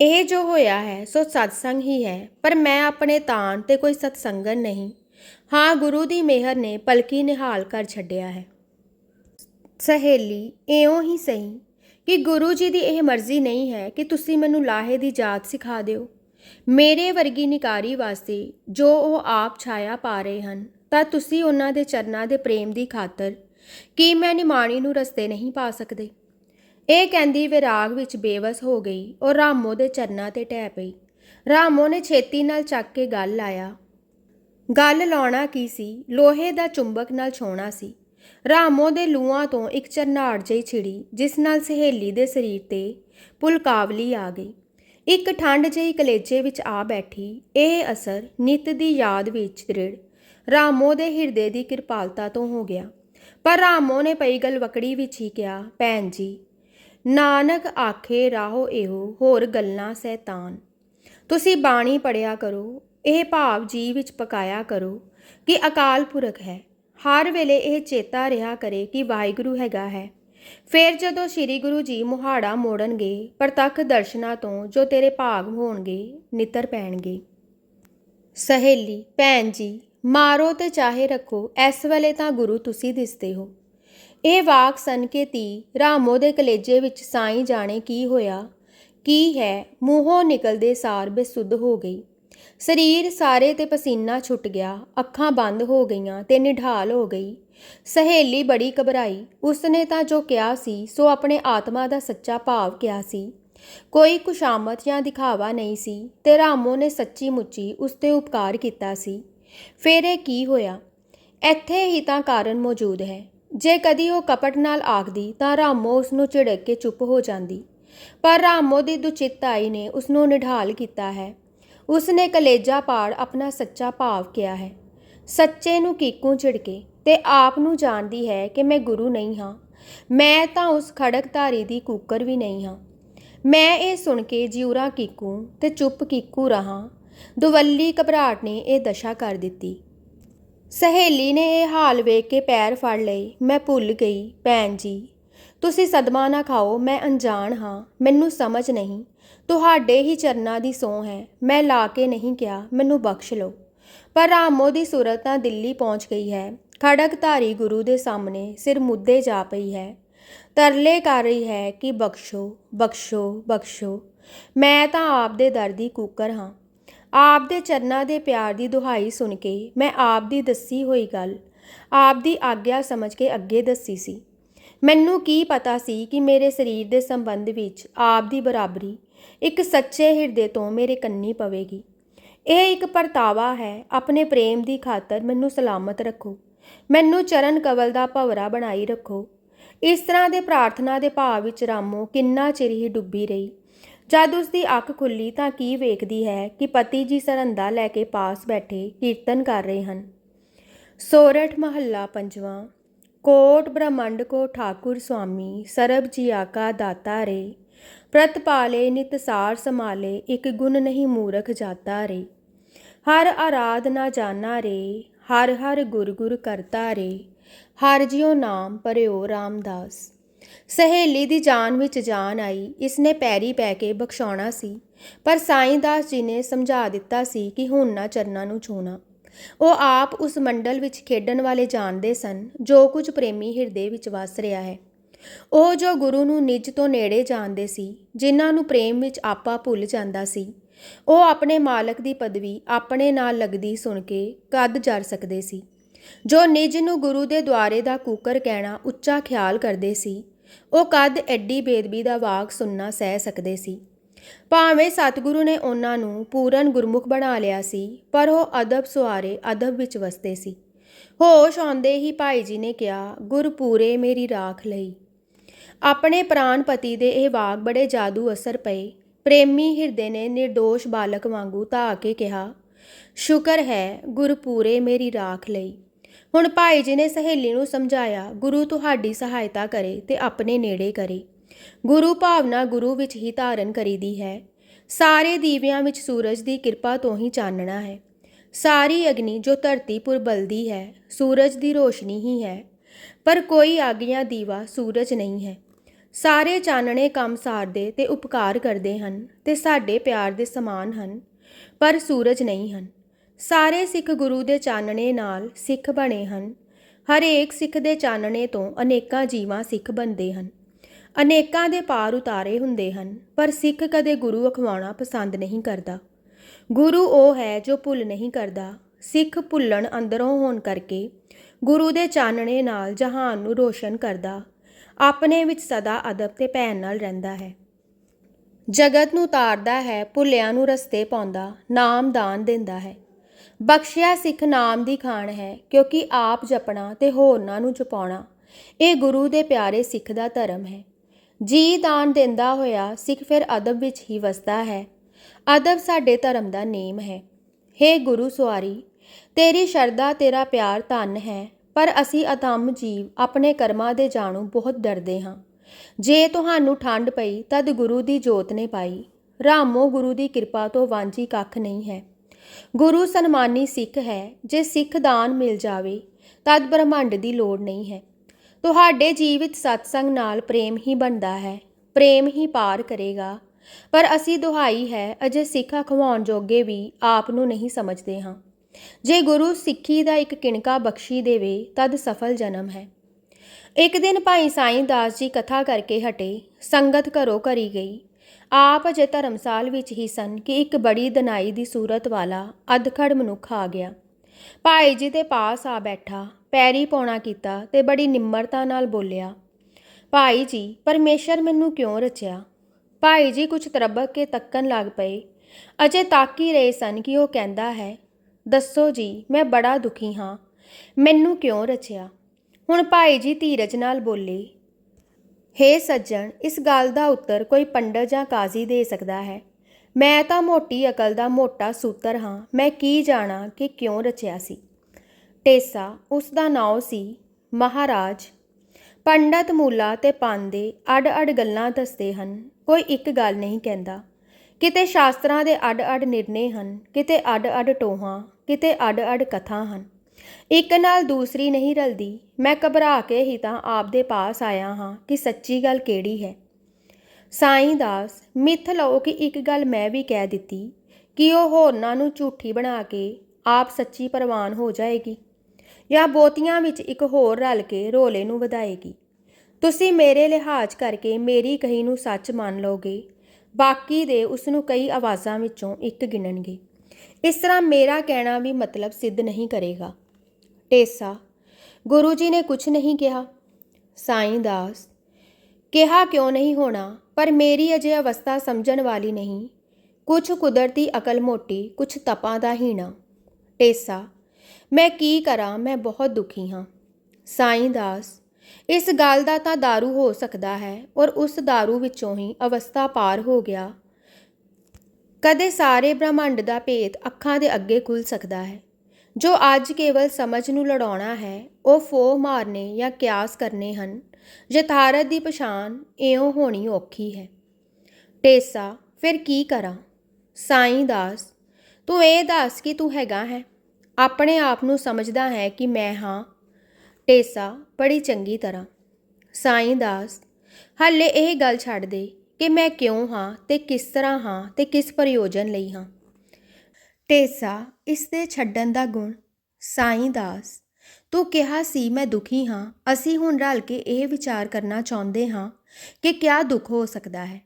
ਇਹ ਜੋ ਹੋਇਆ ਹੈ, ਸੋ ਸਤਸੰਗ ਹੀ ਹੈ, ਪਰ ਮੈਂ ਆਪਣੇ ਤਾਣ ਤੇ ਕੋਈ ਸਤਸੰਗਨ ਨਹੀਂ। ਹਾਂ, ਗੁਰੂ ਦੀ ਮਿਹਰ ਨੇ ਪਲਕੀ ਨਿਹਾਲ ਕਰ ਛੱਡਿਆ ਹੈ। ਸਹੇਲੀ, ਇਉਂ ਹੀ ਸਹੀ ਕਿ ਗੁਰੂ ਜੀ ਦੀ ਇਹ ਮਰਜ਼ੀ ਨਹੀਂ ਹੈ ਕਿ ਤੁਸੀਂ ਮੈਨੂੰ ਲਾਹੇ ਦੀ ਜਾਤ ਸਿਖਾ ਦਿਓ। ਮੇਰੇ ਵਰਗੀ ਨਿਕਾਰੀ ਵਾਸਤੇ ਜੋ ਉਹ ਆਪ ਛਾਇਆ ਪਾ ਰਹੇ ਹਨ, ਤਾਂ ਤੁਸੀਂ ਉਹਨਾਂ ਦੇ ਚਰਨਾਂ ਦੇ ਪ੍ਰੇਮ ਦੀ ਖਾਤਰ ਕੀ ਮੈਂ ਨਿਮਾਣੀ ਨੂੰ ਰਸਤੇ ਨਹੀਂ ਪਾ ਸਕਦੇ? ਇਹ ਕਹਿੰਦੀ ਵਿਰਾਗ ਵਿੱਚ ਬੇਵਸ ਹੋ ਗਈ ਔਰ ਰਾਮੋ ਦੇ ਚਰਨਾਂ ਤੇ ਟਹਿ ਪਈ। ਰਾਮੋ ਨੇ ਛੇਤੀ ਨਾਲ ਚੱਕ ਕੇ ਗੱਲ ਲਾਇਆ ਗੱਲ ਲਾਉਣਾ ਕੀ ਸੀ? ਲੋਹੇ ਦਾ ਚੁੰਬਕ ਨਾਲ ਛੋਣਾ ਸੀ। ਰਾਮੋ ਦੇ ਲੂਆਂ ਤੋਂ ਇੱਕ ਚਰਨਾੜ ਜਿਹੀ ਛਿੜੀ, ਜਿਸ ਨਾਲ ਸਹੇਲੀ ਦੇ ਸਰੀਰ ਤੇ ਪੁਲਕਾਵਲੀ ਆ ਗਈ। ਇੱਕ ਠੰਡ ਜਿਹੀ ਕਲੇਜੇ ਵਿੱਚ ਆ ਬੈਠੀ, ਇਹ ਅਸਰ ਨਿਤ ਦੀ ਯਾਦ ਵਿੱਚ ਦ੍ਰਿੜ, ਰਾਮੋ ਦੇ ਹਿਰਦੇ ਦੀ ਕਿਰਪਾਲਤਾ ਤੋਂ ਹੋ ਗਿਆ। ਪਰ ਰਾਮੋ ਨੇ ਪਈ ਗੱਲ ਵਕੜੀ ਵਿੱਚ ਹੀ ਕਿਹਾ, ਭੈਣ ਜੀ, ਨਾਨਕ ਆਖੇ ਰਾਹੋ ਇਹੋ ਹੋਰ ਗੱਲਾਂ ਸੈਤਾਨ। ਤੁਸੀਂ ਬਾਣੀ ਪੜਿਆ ਕਰੋ ਇਹ ਭਾਵ ਜੀ ਵਿੱਚ ਪਕਾਇਆ ਕਰੋ ਕਿ ਅਕਾਲ ਪੁਰਖ ਹੈ। ਹਰ ਵੇਲੇ ਇਹ ਚੇਤਾ ਰਿਹਾ ਕਰੇ ਕਿ ਵਾਹਿਗੁਰੂ ਹੈਗਾ ਹੈ। ਫਿਰ ਜਦੋਂ ਸ੍ਰੀ ਗੁਰੂ ਜੀ ਮੁਹਾੜਾ ਮੋੜਨਗੇ, ਪ੍ਰਤੱਖ ਦਰਸ਼ਨਾਂ ਤੋਂ ਜੋ ਤੇਰੇ ਭਾਗ ਹੋਣਗੇ, ਨਿਤਰ ਪੈਣਗੇ। ਸਹੇਲੀ, ਭੈਣ ਜੀ, ਮਾਰੋ ਤੇ ਚਾਹੇ ਰੱਖੋ, ਇਸ ਵੇਲੇ ਤਾਂ ਗੁਰੂ ਤੁਸੀਂ ਦਿਸਦੇ ਹੋ। ਇਹ ਵਾਕ ਸਨ ਕੇ ਤੀ ਰਾਮੋ ਦੇ ਕਲੇਜੇ ਵਿੱਚ ਸਾਈ ਜਾਣੇ ਕੀ ਹੋਇਆ? ਕੀ ਹੈ? ਮੂੰਹੋਂ ਨਿਕਲਦੇ ਸਾਰ ਬੇਸੁੱਧ ਹੋ ਗਈ। ਸਰੀਰ ਸਾਰੇ ਤੇ ਪਸੀਨਾ ਛੁੱਟ ਗਿਆ, ਅੱਖਾਂ ਬੰਦ ਹੋ ਗਈਆਂ ਤੇ ਨਿਢਾਲ ਹੋ ਗਈ। ਸਹੇਲੀ ਬੜੀ ਘਬਰਾਈ। ਉਸਨੇ ਤਾਂ ਜੋ ਕਿਹਾ ਸੀ, ਸੋ ਆਪਣੇ ਆਤਮਾ ਦਾ ਸੱਚਾ ਭਾਵ ਕਿਹਾ ਸੀ। ਕੋਈ ਕੁਸ਼ਾਮਤ ਜਾਂ ਦਿਖਾਵਾ ਨਹੀਂ ਸੀ ਤੇ ਰਾਮੋ ਨੇ ਸੱਚੀ ਮੁੱਚੀ ਉਸ ਤੇ ਉਪਕਾਰ ਕੀਤਾ ਸੀ। ਫਿਰ ਇਹ ਕੀ ਹੋਇਆ? ਇੱਥੇ ਹੀ ਤਾਂ ਕਾਰਨ ਮੌਜੂਦ ਹੈ। ਜੇ ਕਦੀ ਉਹ ਕਪਟ ਨਾਲ ਆਖਦੀ, ਤਾਂ ਰਾਮੋ ਉਸ ਨੂੰ ਝਿੜਕ ਕੇ ਚੁੱਪ ਹੋ ਜਾਂਦੀ। ਪਰ ਰਾਮੋ ਦੀ ਦੁਚਿੱਤਾਈ ਨੇ ਉਸ ਨੂੰ ਨਿਢਾਲ ਕੀਤਾ ਹੈ। ਉਸ ਨੇ ਕਲੇਜਾ ਪਾੜ ਆਪਣਾ ਸੱਚਾ ਭਾਵ ਕਿਹਾ ਹੈ। ਸੱਚੇ ਨੂੰ ਕੀਕੂ ਝਿੜਕੇ ਤੇ ਆਪ ਨੂੰ ਜਾਣਦੀ ਹੈ ਕਿ ਮੈਂ ਗੁਰੂ ਨਹੀਂ ਹਾਂ। ਮੈਂ ਤਾਂ ਉਸ ਖੜਕਧਾਰੀ ਦੀ ਕੂਕਰ ਵੀ ਨਹੀਂ ਹਾਂ। ਮੈਂ ਇਹ ਸੁਣ ਕੇ ਜਿਉਰਾ ਕੀਕੂ ਤੇ ਚੁੱਪ ਕੀਕੂ ਰਹਾ। ਦੁਵੱਲੀ ਘਬਰਾਹਟ ਨੇ ਇਹ ਦਸ਼ਾ ਕਰ ਦਿੱਤੀ। ਸਹੇਲੀ ਨੇ ਇਹ ਹਾਲ ਵੇਖ ਕੇ ਪੈਰ ਫੜ ਲਏ। ਮੈਂ ਭੁੱਲ ਗਈ, ਭੈਣ ਜੀ। ਤੁਸੀਂ ਸਦਮਾ ਨਾ ਖਾਓ, ਮੈਂ ਅਣਜਾਣ ਹਾਂ, ਮੈਨੂੰ ਸਮਝ ਨਹੀਂ। ਤੁਹਾਡੇ ਹੀ ਚਰਨਾਂ ਦੀ ਸੌਂ ਹੈ, ਮੈਂ ਲਾ ਕੇ ਨਹੀਂ ਕਿਹਾ, ਮੈਨੂੰ ਬਖਸ਼ ਲਓ। ਪਰ ਰਾਮੋ ਦੀ ਸੂਰਤ ਤਾਂ ਦਿੱਲੀ ਪਹੁੰਚ ਗਈ ਹੈ, ਖੜਕਧਾਰੀ ਗੁਰੂ ਦੇ ਸਾਹਮਣੇ ਸਿਰ ਮੁੱਦੇ ਜਾ ਪਈ ਹੈ। ਤਰਲੇ ਕਰ ਰਹੀ ਹੈ ਕਿ ਬਖਸ਼ੋ ਬਖਸ਼ੋ ਬਖਸ਼ੋ, ਮੈਂ ਤਾਂ ਆਪ ਦੇ ਦਰ ਦੀ ਕੂਕਰ ਹਾਂ। ਆਪ ਦੇ ਚਰਨਾਂ ਦੇ ਪਿਆਰ ਦੀ ਦੁਹਾਈ ਸੁਣ ਕੇ ਮੈਂ ਆਪ ਦੀ ਦੱਸੀ ਹੋਈ ਗੱਲ, ਆਪ ਦੀ ਆਗਿਆ ਸਮਝ ਕੇ ਅੱਗੇ ਦੱਸੀ ਸੀ। ਮੈਨੂੰ ਕੀ ਪਤਾ ਸੀ ਕਿ ਮੇਰੇ ਸਰੀਰ ਦੇ ਸੰਬੰਧ ਵਿੱਚ ਆਪ ਦੀ ਬਰਾਬਰੀ ਇੱਕ ਸੱਚੇ ਹਿਰਦੇ ਤੋਂ ਮੇਰੇ ਕੰਨੀ ਪਵੇਗੀ। ਇਹ ਇੱਕ ਪਰਤਾਵਾ ਹੈ। ਆਪਣੇ ਪ੍ਰੇਮ ਦੀ ਖਾਤਰ ਮੈਨੂੰ ਸਲਾਮਤ ਰੱਖੋ। ਮੈਨੂੰ ਚਰਨ ਕਵਲ ਦਾ ਭਵਰਾ ਬਣਾਈ ਰੱਖੋ। ਇਸ ਤਰ੍ਹਾਂ ਦੇ ਪ੍ਰਾਰਥਨਾ ਦੇ ਭਾਵ ਵਿੱਚ ਰਾਮੋ ਕਿੰਨਾ ਚਿਰ ਹੀ ਡੁੱਬੀ ਰਹੀ। ਜਦ ਉਸ ਦੀ ਅੱਖ ਖੁੱਲੀ ਤਾਂ ਕੀ ਵੇਖਦੀ ਹੈ ਕਿ ਪਤੀ ਜੀ ਸਰੰਦਾ ਲੈ ਕੇ ਪਾਸ ਬੈਠੇ ਕੀਰਤਨ ਕਰ ਰਹੇ ਹਨ। ਸੋਰਠ ਮਹੱਲਾ ਪੰਜਵਾਂ। ਕੋਟ ਬ੍ਰਹਮੰਡ ਕੋ ਠਾਕੁਰ ਸੁਆਮੀ, ਸਰਬ ਜੀ ਆਕਾ ਦਾਤਾ ਰੇ। ਪ੍ਰਤ ਪਾਲੇ, ਨਿਤ ਸਾਰ ਸਮਾਲੇ ਇੱਕ ਗੁਣ ਨਹੀਂ ਮੂਰਖ ਜਾਤਾ ਰੇ। ਹਰ ਆਰਾਧ ਨਾ ਜਾਣਾ ਰੇ, ਹਰ ਹਰ ਗੁਰ ਗੁਰ ਕਰਤਾ ਰੇ। ਹਰ ਜਿਉ ਨਾਮ ਪਰਿਓ ਰਾਮਦਾਸ। ਸਹੇਲੀ ਦੀ ਜਾਨ ਵਿੱਚ ਜਾਨ ਆਈ, ਇਸਨੇ ਪੈਰੀ ਪੈ ਕੇ ਬਖਸ਼ਾਉਣਾ ਸੀ। ਪਰ ਸਾਈਂ ਦਾਸ ਜੀ ਨੇ ਸਮਝਾ ਦਿੱਤਾ ਸੀ ਕਿ ਹੁਣ ਨਾ ਚਰਨਾਂ ਨੂੰ ਛੂਣਾ ਉਹ ਆਪ ਉਸ ਮੰਡਲ ਵਿੱਚ ਖੇਡਣ ਵਾਲੇ ਜਾਣਦੇ ਸਨ, ਜੋ ਕੁਝ ਪ੍ਰੇਮੀ ਹਿਰਦੇ ਵਿੱਚ ਵਸ ਰਿਹਾ ਹੈ। ਉਹ ਜੋ ਗੁਰੂ ਨੂੰ ਨਿੱਜ ਤੋਂ ਨੇੜੇ ਜਾਣਦੇ ਸੀ, ਜਿਨ੍ਹਾਂ ਨੂੰ ਪ੍ਰੇਮ ਵਿੱਚ ਆਪਾ ਭੁੱਲ ਜਾਂਦਾ ਸੀ, ਉਹ ਆਪਣੇ ਮਾਲਕ ਦੀ ਪਦਵੀ ਆਪਣੇ ਨਾਲ ਲੱਗਦੀ ਸੁਣ ਕੇ ਕਦ ਜਰ ਸਕਦੇ ਸੀ। ਜੋ ਨਿੱਜ ਨੂੰ ਗੁਰੂ ਦੇ ਦੁਆਰੇ ਦਾ ਕੂਕਰ ਕਹਿਣਾ ਉੱਚਾ ਖਿਆਲ ਕਰਦੇ ਸੀ, ਉਹ ਕੱਦ ਐਡੀ ਬੇਦਬੀ ਦਾ ਵਾਕ ਸੁਣਨਾ ਸਹਿ ਸਕਦੇ ਸੀ। ਭਾਵੇਂ ਸਤਿਗੁਰੂ ਨੇ ਉਹਨਾਂ ਨੂੰ ਪੂਰਨ ਗੁਰਮੁਖ ਬਣਾ ਲਿਆ ਸੀ, ਪਰ ਉਹ ਅਦਬ ਸੁਆਰੇ ਅਦਬ ਵਿੱਚ ਵਸਦੇ ਸੀ। ਹੋਸ਼ ਆਉਂਦੇ ਹੀ ਭਾਈ ਜੀ ਨੇ ਕਿਹਾ ਗੁਰਪੂਰੇ ਮੇਰੀ ਰਾਖ ਲਈ। ਆਪਣੇ ਪ੍ਰਾਨ ਪਤੀ ਦੇ ਇਹ ਵਾਕ ਬੜੇ ਜਾਦੂ ਅਸਰ ਪਏ। ਪ੍ਰੇਮੀ ਹਿਰਦੇ ਨੇ નિર્ਦੋਸ਼ ਬਾਲਕ ਵਾਂਗੂ ਧਾ ਕੇ ਕਿਹਾ, ਸ਼ੁਕਰ ਹੈ ਗੁਰਪੂਰੇ ਮੇਰੀ ਰਾਖ ਲਈ। ਹੁਣ ਭਾਈ ਜੀ ਨੇ ਸਹੇਲੀ ਨੂੰ ਸਮਝਾਇਆ, ਗੁਰੂ ਤੁਹਾਡੀ ਸਹਾਇਤਾ ਕਰੇ ਤੇ ਆਪਣੇ ਨੇੜੇ ਕਰੇ। ਗੁਰੂ ਭਾਵਨਾ ਗੁਰੂ ਵਿੱਚ ਹੀ ਧਾਰਨ ਕਰੀਦੀ ਹੈ। ਸਾਰੇ ਦੀਵਿਆਂ ਵਿੱਚ ਸੂਰਜ ਦੀ ਕਿਰਪਾ ਤੋਂ ਹੀ ਚਾਨਣਾ ਹੈ। ਸਾਰੀ ਅਗਨੀ ਜੋ ਧਰਤੀ ਪੁਰ ਬਲਦੀ ਹੈ, ਸੂਰਜ ਦੀ ਰੋਸ਼ਨੀ ਹੀ ਹੈ। ਪਰ ਕੋਈ ਆਗਿਆ ਦੀਵਾ ਸੂਰਜ ਨਹੀਂ ਹੈ। ਸਾਰੇ ਚਾਨਣੇ ਕੰਮ ਸਾਰਦੇ ਤੇ ਉਪਕਾਰ ਕਰਦੇ ਹਨ ਤੇ ਸਾਡੇ ਪਿਆਰ ਦੇ ਸਮਾਨ ਹਨ, ਪਰ ਸੂਰਜ ਨਹੀਂ ਹਨ। ਸਾਰੇ ਸਿੱਖ ਗੁਰੂ ਦੇ ਚਾਨਣੇ ਨਾਲ ਸਿੱਖ ਬਣੇ ਹਨ। ਹਰੇਕ ਸਿੱਖ ਦੇ ਚਾਨਣੇ ਤੋਂ ਅਨੇਕਾਂ ਜੀਵਾਂ ਸਿੱਖ ਬਣਦੇ ਹਨ। ਅਨੇਕਾਂ ਦੇ ਪਾਰ ਉਤਾਰੇ ਹੁੰਦੇ ਹਨ, ਪਰ ਸਿੱਖ ਕਦੇ ਗੁਰੂ ਅਖਵਾਉਣਾ ਪਸੰਦ ਨਹੀਂ ਕਰਦਾ। ਗੁਰੂ ਉਹ ਹੈ ਜੋ ਭੁੱਲ ਨਹੀਂ ਕਰਦਾ। ਸਿੱਖ ਭੁੱਲਣ ਅੰਦਰੋਂ ਹੋਣ ਕਰਕੇ ਗੁਰੂ ਦੇ ਚਾਨਣੇ ਨਾਲ ਜਹਾਨ ਨੂੰ ਰੋਸ਼ਨ ਕਰਦਾ। ਆਪਣੇ ਵਿੱਚ ਸਦਾ ਅਦਬ ਤੇ ਭੈਣ ਨਾਲ ਰਹਿੰਦਾ ਹੈ। ਜਗਤ ਨੂੰ ਤਾਰਦਾ ਹੈ, ਭੁੱਲਿਆਂ ਨੂੰ ਰਸਤੇ ਪਾਉਂਦਾ, ਨਾਮ ਦਾਨ ਦਿੰਦਾ ਹੈ। ਬਖਸ਼ਿਆ ਸਿੱਖ ਨਾਮ ਦੀ ਖਾਣ ਹੈ, ਕਿਉਂਕਿ ਆਪ ਜਪਣਾ ਤੇ ਹੋਰਨਾਂ ਨੂੰ ਜਪਾਉਣਾ, ਇਹ ਗੁਰੂ ਦੇ ਪਿਆਰੇ ਸਿੱਖ ਦਾ ਧਰਮ ਹੈ। ਜੀ ਦਾਨ ਦਿੰਦਾ ਹੋਇਆ ਸਿੱਖ ਫਿਰ ਅਦਬ ਵਿੱਚ ਹੀ ਵਸਦਾ ਹੈ। ਅਦਬ ਸਾਡੇ ਧਰਮ ਦਾ ਨੇਮ ਹੈ। ਹੇ ਗੁਰੂ ਸਵਾਰੀ ਤੇਰੀ ਸ਼ਰਧਾ, ਤੇਰਾ ਪਿਆਰ ਧੰਨ ਹੈ, ਪਰ ਅਸੀਂ ਅਤਮ ਜੀਵ ਆਪਣੇ ਕਰਮਾਂ ਦੇ ਜਾਣੂ ਬਹੁਤ ਡਰਦੇ ਹਾਂ। ਜੇ ਤੁਹਾਨੂੰ ਠੰਡ ਪਈ, ਤਦ ਗੁਰੂ ਦੀ ਜੋਤ ਨੇ ਪਾਈ। ਰਾਮੋ, ਗੁਰੂ ਦੀ ਕਿਰਪਾ ਤੋਂ ਵਾਂਝੀ ਕੱਖ ਨਹੀਂ ਹੈ। ਗੁਰੂ ਸਨਮਾਨੀ ਸਿੱਖ ਹੈ, ਜੇ ਸਿੱਖ ਦਾਨ ਮਿਲ ਜਾਵੇ, ਤਦ ਬ੍ਰਹਮੰਡ ਦੀ ਲੋੜ ਨਹੀਂ ਹੈ। ਤੁਹਾਡੇ ਜੀਵਿਤ ਸਤਸੰਗ ਨਾਲ ਪ੍ਰੇਮ ਹੀ ਬਣਦਾ ਹੈ, ਪ੍ਰੇਮ ਹੀ ਪਾਰ ਕਰੇਗਾ। ਪਰ ਅਸੀਂ ਦੁਹਾਈ ਹੈ, ਅਜੇ ਸਿੱਖ ਅਖਵਾਉਣ ਜੋਗੇ ਵੀ ਆਪ ਨੂੰ ਨਹੀਂ ਸਮਝਦੇ ਹਾਂ। ਜੇ ਗੁਰੂ ਸਿੱਖੀ ਦਾ ਇੱਕ ਕਿਣਕਾ ਬਖਸ਼ੀ ਦੇਵੇ, ਤਦ ਸਫਲ ਜਨਮ ਹੈ। ਇੱਕ ਦਿਨ ਭਾਈ ਸਾਈਂ ਦਾਸ ਜੀ ਕਥਾ ਕਰਕੇ ਹਟੇ, ਸੰਗਤ ਘਰੋਂ ਘਰੀ ਗਈ। ਆਪ ਅਜੇ ਧਰਮਸਾਲ ਵਿੱਚ ਹੀ ਸਨ ਕਿ ਇੱਕ ਬੜੀ ਦਨਾਈ ਦੀ ਸੂਰਤ ਵਾਲਾ ਅਧਖੜ ਮਨੁੱਖ ਆ ਗਿਆ। ਭਾਈ ਜੀ ਦੇ ਪਾਸ ਆ ਬੈਠਾ ਪੈਰੀ ਪੌਣਾ ਕੀਤਾ ਤੇ ਬੜੀ ਨਿਮਰਤਾ ਨਾਲ ਬੋਲਿਆ, ਭਾਈ ਜੀ, ਪਰਮੇਸ਼ਰ ਮੈਨੂੰ ਕਿਉਂ ਰਚਿਆ? ਭਾਈ ਜੀ ਕੁਝ ਤਰਬਕ ਕੇ ਤੱਕਣ ਲੱਗ ਪਏ। ਅਜੇ ਤੱਕ ਹੀ ਰਹੇ ਸਨ ਕਿ ਉਹ ਕਹਿੰਦਾ ਹੈ, ਦੱਸੋ ਜੀ, ਮੈਂ ਬੜਾ ਦੁਖੀ ਹਾਂ। ਮੈਨੂੰ ਕਿਉਂ ਰਚਿਆ? ਹੁਣ ਭਾਈ ਜੀ ਧੀਰਜ ਨਾਲ ਬੋਲੇ, ਹੇ ਸੱਜਣ, ਇਸ ਗੱਲ ਦਾ ਉੱਤਰ ਕੋਈ ਪੰਡਤ ਜਾਂ ਕਾਜ਼ੀ ਦੇ ਸਕਦਾ ਹੈ। ਮੈਂ ਤਾਂ ਮੋਟੀ ਅਕਲ ਦਾ ਮੋਟਾ ਸੂਤਰ ਹਾਂ। ਮੈਂ ਕੀ ਜਾਣਾ ਕਿ ਕਿਉਂ ਰਚਿਆ ਸੀ? ਟੇਸਾ ਉਸ ਦਾ ਨਾਮ ਸੀ ਮਹਾਰਾਜ। ਪੰਡਤ ਮੂਲਾ ਤੇ ਪਾਂਦੇ ਅੱਡ-ਅੱਡ ਗੱਲਾਂ ਦੱਸਦੇ ਹਨ, ਕੋਈ ਇੱਕ ਗੱਲ ਨਹੀਂ ਕਹਿੰਦਾ। ਕਿਤੇ ਸ਼ਾਸਤਰਾਂ ਦੇ ਅੱਡ-ਅੱਡ ਨਿਰਣੇ ਹਨ, ਕਿਤੇ ਅੱਡ-ਅੱਡ ਟੋਹਾਂ, ਕਿਤੇ ਅੱਡ-ਅੱਡ ਕਥਾ ਹਨ। ਇੱਕ ਨਾਲ ਦੂਸਰੀ ਨਹੀਂ ਰਲਦੀ, ਮੈਂ ਘਬਰਾ ਕੇ ਹੀ ਤਾਂ ਆਪ ਦੇ ਪਾਸ ਆਇਆ ਹਾਂ ਕਿ ਸੱਚੀ ਗੱਲ ਕਿਹੜੀ ਹੈ। ਸਾਈਂ ਦਾਸ, ਮਿੱਥ ਲਓ ਕਿ ਇੱਕ ਗੱਲ ਮੈਂ ਵੀ ਕਹਿ ਦਿੱਤੀ, ਕਿ ਉਹ ਹੋਰਨਾਂ ਨੂੰ ਝੂਠੀ ਬਣਾ ਕੇ ਆਪ ਸੱਚੀ ਪ੍ਰਵਾਨ ਹੋ ਜਾਏਗੀ। ਜਾਂ ਬੋਤੀਆਂ ਵਿੱਚ ਇੱਕ ਹੋਰ ਰਲ ਕੇ ਰੋਲੇ ਨੂੰ ਵਧਾਏਗੀ। ਤੁਸੀਂ ਮੇਰੇ ਲਿਹਾਜ਼ ਕਰਕੇ ਮੇਰੀ ਕਹੀ ਨੂੰ ਸੱਚ ਮੰਨ ਲਓਗੇ। ਬਾਕੀ ਦੇ ਉਸ ਨੂੰ ਕਈ ਆਵਾਜ਼ਾਂ ਵਿੱਚੋਂ ਇੱਕ ਗਿਣਨਗੇ। ਇਸ ਤਰ੍ਹਾਂ ਮੇਰਾ ਕਹਿਣਾ ਵੀ ਮਤਲਬ ਸਿੱਧ ਨਹੀਂ ਕਰੇਗਾ। ਟੇਸਾ, ਗੁਰੂ ਜੀ ਨੇ ਕੁਝ ਨਹੀਂ ਕਿਹਾ। ਸਾਈਂ ਦਾਸ, ਕਿਹਾ ਕਿਉਂ ਨਹੀਂ ਹੋਣਾ? ਪਰ ਮੇਰੀ ਅਜੇ ਅਵਸਥਾ ਸਮਝਣ ਵਾਲੀ ਨਹੀਂ। ਕੁਝ ਕੁਦਰਤੀ ਅਕਲ ਮੋਟੀ ਕੁਝ ਤਪਾਂ ਦਾ ਹੀਣਾ। ਟੇਸਾ ਮੈਂ ਕੀ ਕਰਾਂ ਮੈਂ ਬਹੁਤ ਦੁਖੀ ਹਾਂ ਸਾਈਂ ਦਾਸ ਇਸ ਗੱਲ ਦਾ ਤਾਂ दारू ਹੋ ਸਕਦਾ ਹੈ ਔਰ ਉਸ दारू ਵਿੱਚੋਂ ਹੀ ਅਵਸਥਾ ਪਾਰ ਹੋ ਗਿਆ ਕਦੇ ਸਾਰੇ ਬ੍ਰਹਮੰਡ ਦਾ ਭੇਦ ਅੱਖਾਂ ਦੇ ਅੱਗੇ ਖੁੱਲ ਸਕਦਾ ਹੈ ਜੋ ਅੱਜ ਕੇਵਲ ਸਮਝ ਨੂੰ ਲੜਾਉਣਾ ਹੈ ਉਹ ਫੋ ਮਾਰਨੇ ਜਾਂ ਕਿਆਸ ਕਰਨੇ ਹਨ ਯਥਾਰਥ ਦੀ ਪਛਾਣ ਇਉਂ ਹੋਣੀ ਔਖੀ ਹੈ ਟੇਸਾ ਫਿਰ ਕੀ ਕਰਾਂ ਸਾਈਂ ਦਾਸ ਤੂੰ ਇਹ ਦੱਸ ਕਿ ਤੂੰ ਹੈਗਾ ਹੈ ਆਪਣੇ ਆਪ ਨੂੰ ਸਮਝਦਾ ਹੈ ਕਿ ਮੈਂ ਹਾਂ। ਟੇਸਾ, ਬੜੀ ਚੰਗੀ ਤਰ੍ਹਾਂ। ਸਾਈਂ ਦਾਸ, ਹਾਲੇ ਇਹ ਗੱਲ ਛੱਡ ਦੇ ਕਿ ਮੈਂ ਕਿਉਂ ਹਾਂ ਤੇ ਕਿਸ ਤਰ੍ਹਾਂ ਹਾਂ ਤੇ ਕਿਸ ਪ੍ਰਯੋਜਨ ਲਈ ਹਾਂ। ਟੇਸਾ, ਇਸ ਦੇ ਛੱਡਣ ਦਾ ਗੁਣ। ਸਾਈਂ ਦਾਸ, ਤੂੰ ਕਿਹਾ ਸੀ ਮੈਂ ਦੁਖੀ ਹਾਂ। ਅਸੀਂ ਹੁਣ ਰਲ ਕੇ ਇਹ ਵਿਚਾਰ ਕਰਨਾ ਚਾਹੁੰਦੇ ਹਾਂ ਕਿ ਕਿਆ ਦੁੱਖ ਹੋ ਸਕਦਾ ਹੈ।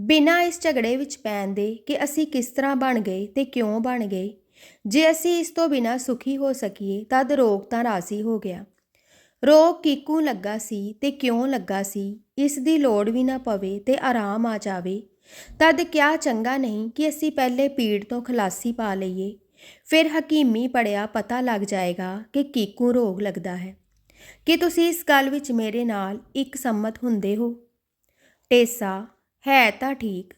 ਬਿਨਾਂ ਇਸ ਝਗੜੇ ਵਿੱਚ ਪੈਣ ਦੇ ਕਿ ਅਸੀਂ ਕਿਸ ਤਰ੍ਹਾਂ ਬਣ ਗਏ ਤੇ ਕਿਉਂ ਬਣ ਗਏ। ਜੇ ਅਸੀਂ ਇਸ ਤੋਂ ਬਿਨਾਂ ਸੁਖੀ ਹੋ ਸਕੀਏ, ਤਦ ਰੋਗ ਤਾਂ ਰਾਜ਼ੀ ਹੋ ਗਿਆ। ਰੋਗ ਕਿਕੂ ਲੱਗਾ ਸੀ ਤੇ ਕਿਉਂ ਲੱਗਾ ਸੀ, ਇਸ ਦੀ ਲੋੜ ਵੀ ਨਾ ਪਵੇ ਤੇ ਆਰਾਮ ਆ ਜਾਵੇ। ਤਦ ਕਿਆ ਚੰਗਾ ਨਹੀਂ ਕਿ ਅਸੀਂ ਪਹਿਲੇ ਪੀੜ ਤੋਂ ਖਲਾਸੀ ਪਾ ਲਈਏ। ਫਿਰ ਹਕੀਮੀ ਪੜਿਆ ਪਤਾ ਲੱਗ ਜਾਏਗਾ ਕਿ ਕੀਕੂ ਰੋਗ ਲੱਗਦਾ ਹੈ। ਕਿ ਤੁਸੀਂ ਇਸ ਗੱਲ ਵਿੱਚ ਮੇਰੇ ਨਾਲ ਇੱਕ ਸੰਮਤ ਹੁੰਦੇ ਹੋ? ਟੇਸਾ ਹੈ ਤਾਂ ਠੀਕ।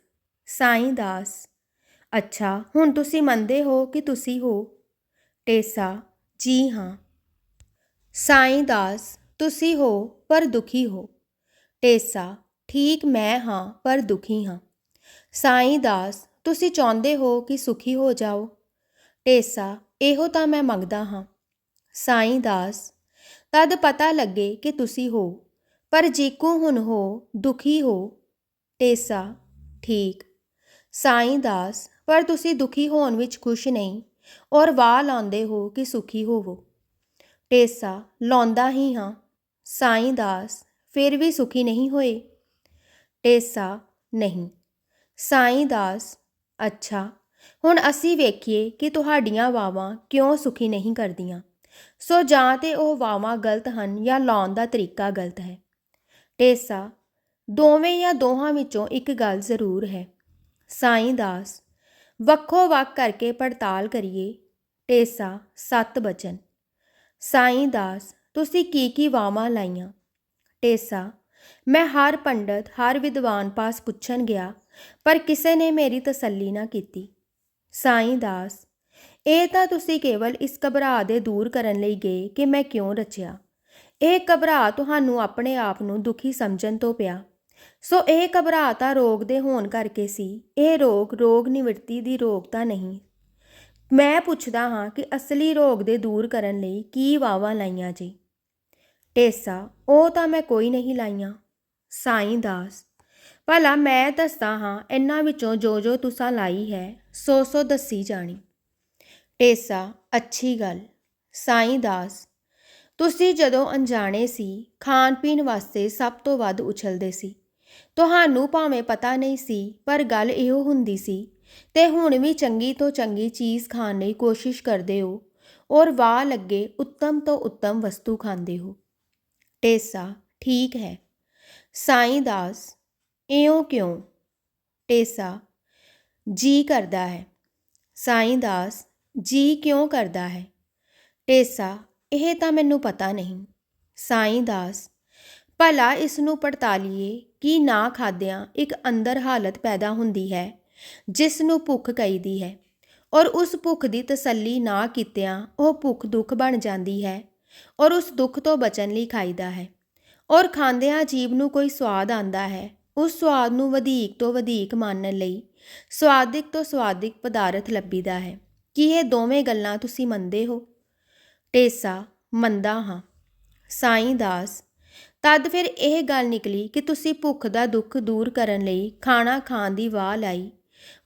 ਸਾਈਂ ਦਾਸ। ਅੱਛਾ ਹੁਣ ਤੁਸੀਂ ਮੰਨਦੇ ਹੋ ਕਿ ਤੁਸੀਂ ਹੋ ਟੇਸਾ ਜੀ ਹਾਂ ਸਾਈਂ ਦਾਸ ਤੁਸੀਂ ਹੋ ਪਰ ਦੁਖੀ ਹੋ ਟੇਸਾ ਠੀਕ ਮੈਂ ਹਾਂ ਪਰ ਦੁਖੀ ਹਾਂ ਸਾਈਂ ਦਾਸ ਤੁਸੀਂ ਚਾਹੁੰਦੇ ਹੋ ਕਿ ਸੁਖੀ ਹੋ ਜਾਓ ਟੇਸਾ ਇਹੋ ਤਾਂ ਮੈਂ ਮੰਗਦਾ ਹਾਂ ਸਾਈਂ ਦਾਸ ਤਦ ਪਤਾ ਲੱਗੇ ਕਿ ਤੁਸੀਂ ਹੋ ਪਰ ਜੀਕੂ ਹੁਣ ਹੋ ਦੁਖੀ ਹੋ ਟੇਸਾ ਠੀਕ ਸਾਈਂ ਦਾਸ ਪਰ ਤੁਸੀਂ ਦੁਖੀ ਹੋਣ ਵਿੱਚ ਖੁਸ਼ ਨਹੀਂ ਔਰ ਵਾਹ ਲਾਉਂਦੇ ਹੋ ਕਿ ਸੁਖੀ ਹੋਵੋ। ਟੇਸਾ ਲਾਉਂਦਾ ਹੀ ਹਾਂ। ਸਾਈਂ ਦਾਸ, ਫਿਰ ਵੀ ਸੁਖੀ ਨਹੀਂ ਹੋਏ। ਟੇਸਾ ਨਹੀਂ। ਸਾਈਂ ਦਾਸ, ਅੱਛਾ। ਹੁਣ ਅਸੀਂ ਵੇਖੀਏ ਕਿ ਤੁਹਾਡੀਆਂ ਵਾਵਾਂ ਕਿਉਂ ਸੁਖੀ ਨਹੀਂ ਕਰਦੀਆਂ। ਸੋ ਜਾਂ ਤੇ ਉਹ ਵਾਵਾਂ ਗਲਤ ਹਨ ਜਾਂ ਲਾਉਣ ਦਾ ਤਰੀਕਾ ਗਲਤ ਹੈ। ਟੇਸਾ ਦੋਵੇਂ ਜਾਂ ਦੋਹਾਂ ਵਿੱਚੋਂ ਇੱਕ ਗੱਲ ਜ਼ਰੂਰ ਹੈ। ਸਾਈਂ ਦਾਸ ਵੱਖੋ ਵੱਖ ਕਰਕੇ ਪੜਤਾਲ ਕਰੀਏ। ਟੇਸਾ ਸੱਤ ਬਚਨ। ਸਾਈਂ ਦਾਸ, ਤੁਸੀਂ ਕੀ ਕੀ ਵਾਵਾਂ ਲਾਈਆਂ? ਟੇਸਾ ਮੈਂ ਹਰ ਪੰਡਤ, ਹਰ ਵਿਦਵਾਨ ਪਾਸ ਪੁੱਛਣ ਗਿਆ, ਪਰ ਕਿਸੇ ਨੇ ਮੇਰੀ ਤਸੱਲੀ ਨਾ ਕੀਤੀ। ਸਾਈਂ ਦਾਸ, ਇਹ ਤਾਂ ਤੁਸੀਂ ਕੇਵਲ ਇਸ ਘਬਰਾ ਦੇ ਦੂਰ ਕਰਨ ਲਈ ਗਏ ਕਿ ਮੈਂ ਕਿਉਂ ਰਚਿਆ? ਇਹ ਘਬਰਾ ਤੁਹਾਨੂੰ ਆਪਣੇ ਆਪ ਨੂੰ ਦੁਖੀ ਸਮਝਣ ਤੋਂ ਪਿਆ। ਸੋ ਇਹ ਘਬਰਾ ਤਾਂ ਰੋਗ ਦੇ ਹੋਣ ਕਰਕੇ ਸੀ। ਇਹ ਰੋਗ ਰੋਗ ਨਿਵਰਤੀ ਦੀ ਰੋਗ ਤਾਂ ਨਹੀਂ। ਮੈਂ ਪੁੱਛਦਾ ਹਾਂ ਕਿ ਅਸਲੀ ਰੋਗ ਦੇ ਦੂਰ ਕਰਨ ਲਈ ਕੀ ਵਾਵਾਂ ਲਾਈਆਂ ਜੀ। ਟੇਸਾ ਉਹ ਤਾਂ ਮੈਂ ਕੋਈ ਨਹੀਂ ਲਾਈਆਂ। ਸਾਈਂ ਦਾਸ, ਭਲਾ ਮੈਂ ਦੱਸਦਾ ਹਾਂ ਇਹਨਾਂ ਵਿੱਚੋਂ ਜੋ ਜੋ ਤੁਸਾਂ ਲਾਈ ਹੈ ਸੋ ਸੋ ਦੱਸੀ ਜਾਣੀ। ਟੇਸਾ ਅੱਛੀ ਗੱਲ। ਸਾਈਂ ਦਾਸ, ਤੁਸੀਂ ਜਦੋਂ ਅਣਜਾਣੇ ਸੀ ਖਾਣ ਪੀਣ ਵਾਸਤੇ ਸਭ ਤੋਂ ਵੱਧ ਉਛਲਦੇ ਸੀ। ਤੁਹਾਨੂੰ ਭਾਵੇਂ ਪਤਾ ਨਹੀਂ ਸੀ, ਪਰ ਗੱਲ ਇਹੋ ਹੁੰਦੀ ਸੀ, ਤੇ ਹੁਣ ਵੀ ਚੰਗੀ ਤੋਂ ਚੰਗੀ ਚੀਜ਼ ਖਾਣ ਲਈ ਕੋਸ਼ਿਸ਼ ਕਰਦੇ ਹੋ, ਔਰ ਵਾਹ ਲੱਗੇ ਉੱਤਮ ਤੋਂ ਉੱਤਮ ਵਸਤੂ ਖਾਂਦੇ ਹੋ। ਟੇਸਾ, ਠੀਕ ਹੈ। ਸਾਈਂ ਦਾਸ, ਇਉਂ ਕਿਉਂ? ਟੇਸਾ, ਜੀ ਕਰਦਾ ਹੈ। ਸਾਈਂ ਦਾਸ, ਜੀ ਕਿਉਂ ਕਰਦਾ ਹੈ? ਟੇਸਾ, ਇਹ ਤਾਂ ਮੈਨੂੰ ਪਤਾ ਨਹੀਂ। ਸਾਈਂ ਦਾਸ ਭਲਾ ਇਸ ਨੂੰ ਪੜਤਾਲੀਏ ਕਿ ਨਾ ਖਾਦਿਆਂ ਇੱਕ ਅੰਦਰ ਹਾਲਤ ਪੈਦਾ ਹੁੰਦੀ ਹੈ ਜਿਸ ਨੂੰ ਭੁੱਖ ਕਹੀਦੀ ਹੈ। ਔਰ ਉਸ ਭੁੱਖ ਦੀ ਤਸੱਲੀ ਨਾ ਕੀਤਿਆਂ ਉਹ ਭੁੱਖ ਦੁੱਖ ਬਣ ਜਾਂਦੀ ਹੈ ਔਰ ਉਸ ਦੁੱਖ ਤੋਂ ਬਚਣ ਲਈ ਖਾਈਦਾ ਹੈ। ਔਰ ਖਾਂਦਿਆਂ ਜੀਵ ਨੂੰ ਕੋਈ ਸਵਾਦ ਆਂਦਾ ਹੈ, ਉਸ ਸਵਾਦ ਨੂੰ ਵਧੇਕ ਤੋਂ ਵਧੇਕ ਮਾਨਣ ਲਈ ਸਵਾਦਿਕ ਤੋਂ ਸਵਾਦਿਕ ਪਦਾਰਥ ਲੱਭੀਦਾ ਹੈ। ਕੀ ਇਹ ਦੋਵੇਂ ਗੱਲਾਂ ਤੁਸੀਂ ਮੰਨਦੇ ਹੋ? ਟੇਸਾ ਮੰਦਾ ਹਾਂ। ਸਾਈਂ ਦਾਸ ਤਦ ਫਿਰ ਇਹ ਗੱਲ ਨਿਕਲੀ ਕਿ ਤੁਸੀਂ ਭੁੱਖ ਦਾ ਦੁੱਖ ਦੂਰ ਕਰਨ ਲਈ ਖਾਣਾ ਖਾਣ ਦੀ ਵਾਹ ਲਾਈ।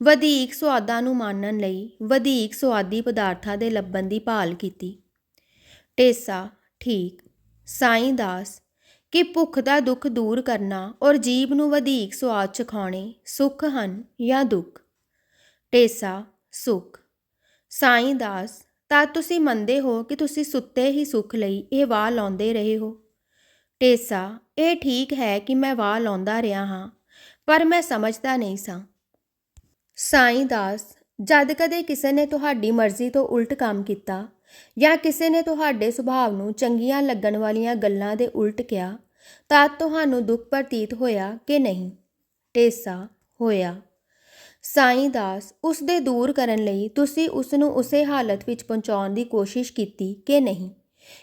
ਵਧੇਕ ਸਵਾਦਾਂ ਨੂੰ ਮਾਣਨ ਲਈ ਵਧੇਕ ਸਵਾਦੀ ਪਦਾਰਥਾਂ ਦੇ ਲੱਭਣ ਦੀ ਭਾਲ ਕੀਤੀ। ਟੇਸਾ ਠੀਕ। ਸਾਈਂ ਦਾਸ, ਕਿ ਭੁੱਖ ਦਾ ਦੁੱਖ ਦੂਰ ਕਰਨਾ ਔਰ ਜੀਵ ਨੂੰ ਵਧੇਕ ਸਵਾਦ ਚਖਾਉਣੇ ਸੁੱਖ ਹਨ ਜਾਂ ਦੁੱਖ? ਟੇਸਾ ਸੁੱਖ। ਸਾਈਂ ਦਾਸ, ਤਾਂ ਤੁਸੀਂ ਮੰਨਦੇ ਹੋ ਕਿ ਤੁਸੀਂ ਸੁੱਤੇ ਹੀ ਸੁੱਖ ਲਈ ਇਹ ਵਾਹ ਲਾਉਂਦੇ ਰਹੇ ਹੋ? ਟੇਸਾ ਇਹ ਠੀਕ ਹੈ ਕਿ ਮੈਂ ਵਾਹ ਲਾਉਂਦਾ ਰਿਹਾ ਹਾਂ, ਪਰ ਮੈਂ ਸਮਝਦਾ ਨਹੀਂ ਸਾਂ। ਸਾਈਂ ਦਾਸ, ਜਦ ਕਦੇ ਕਿਸੇ ਨੇ ਤੁਹਾਡੀ ਮਰਜ਼ੀ ਤੋਂ ਉਲਟ ਕੰਮ ਕੀਤਾ ਜਾਂ ਕਿਸੇ ਨੇ ਤੁਹਾਡੇ ਸੁਭਾਅ ਨੂੰ ਚੰਗੀਆਂ ਲੱਗਣ ਵਾਲੀਆਂ ਗੱਲਾਂ ਦੇ ਉਲਟ ਕਿਹਾ, ਤਾਂ ਤੁਹਾਨੂੰ ਦੁੱਖ ਪ੍ਰਤੀਤ ਹੋਇਆ ਕਿ ਨਹੀਂ? ਟੇਸਾ ਹੋਇਆ। ਸਾਈਂ ਦਾਸ ਉਸ ਦੇ ਦੂਰ ਕਰਨ ਲਈ ਤੁਸੀਂ ਉਸ ਨੂੰ ਉਸੇ ਹਾਲਤ ਵਿੱਚ ਪਹੁੰਚਾਉਣ ਦੀ ਕੋਸ਼ਿਸ਼ ਕੀਤੀ ਕਿ ਨਹੀਂ,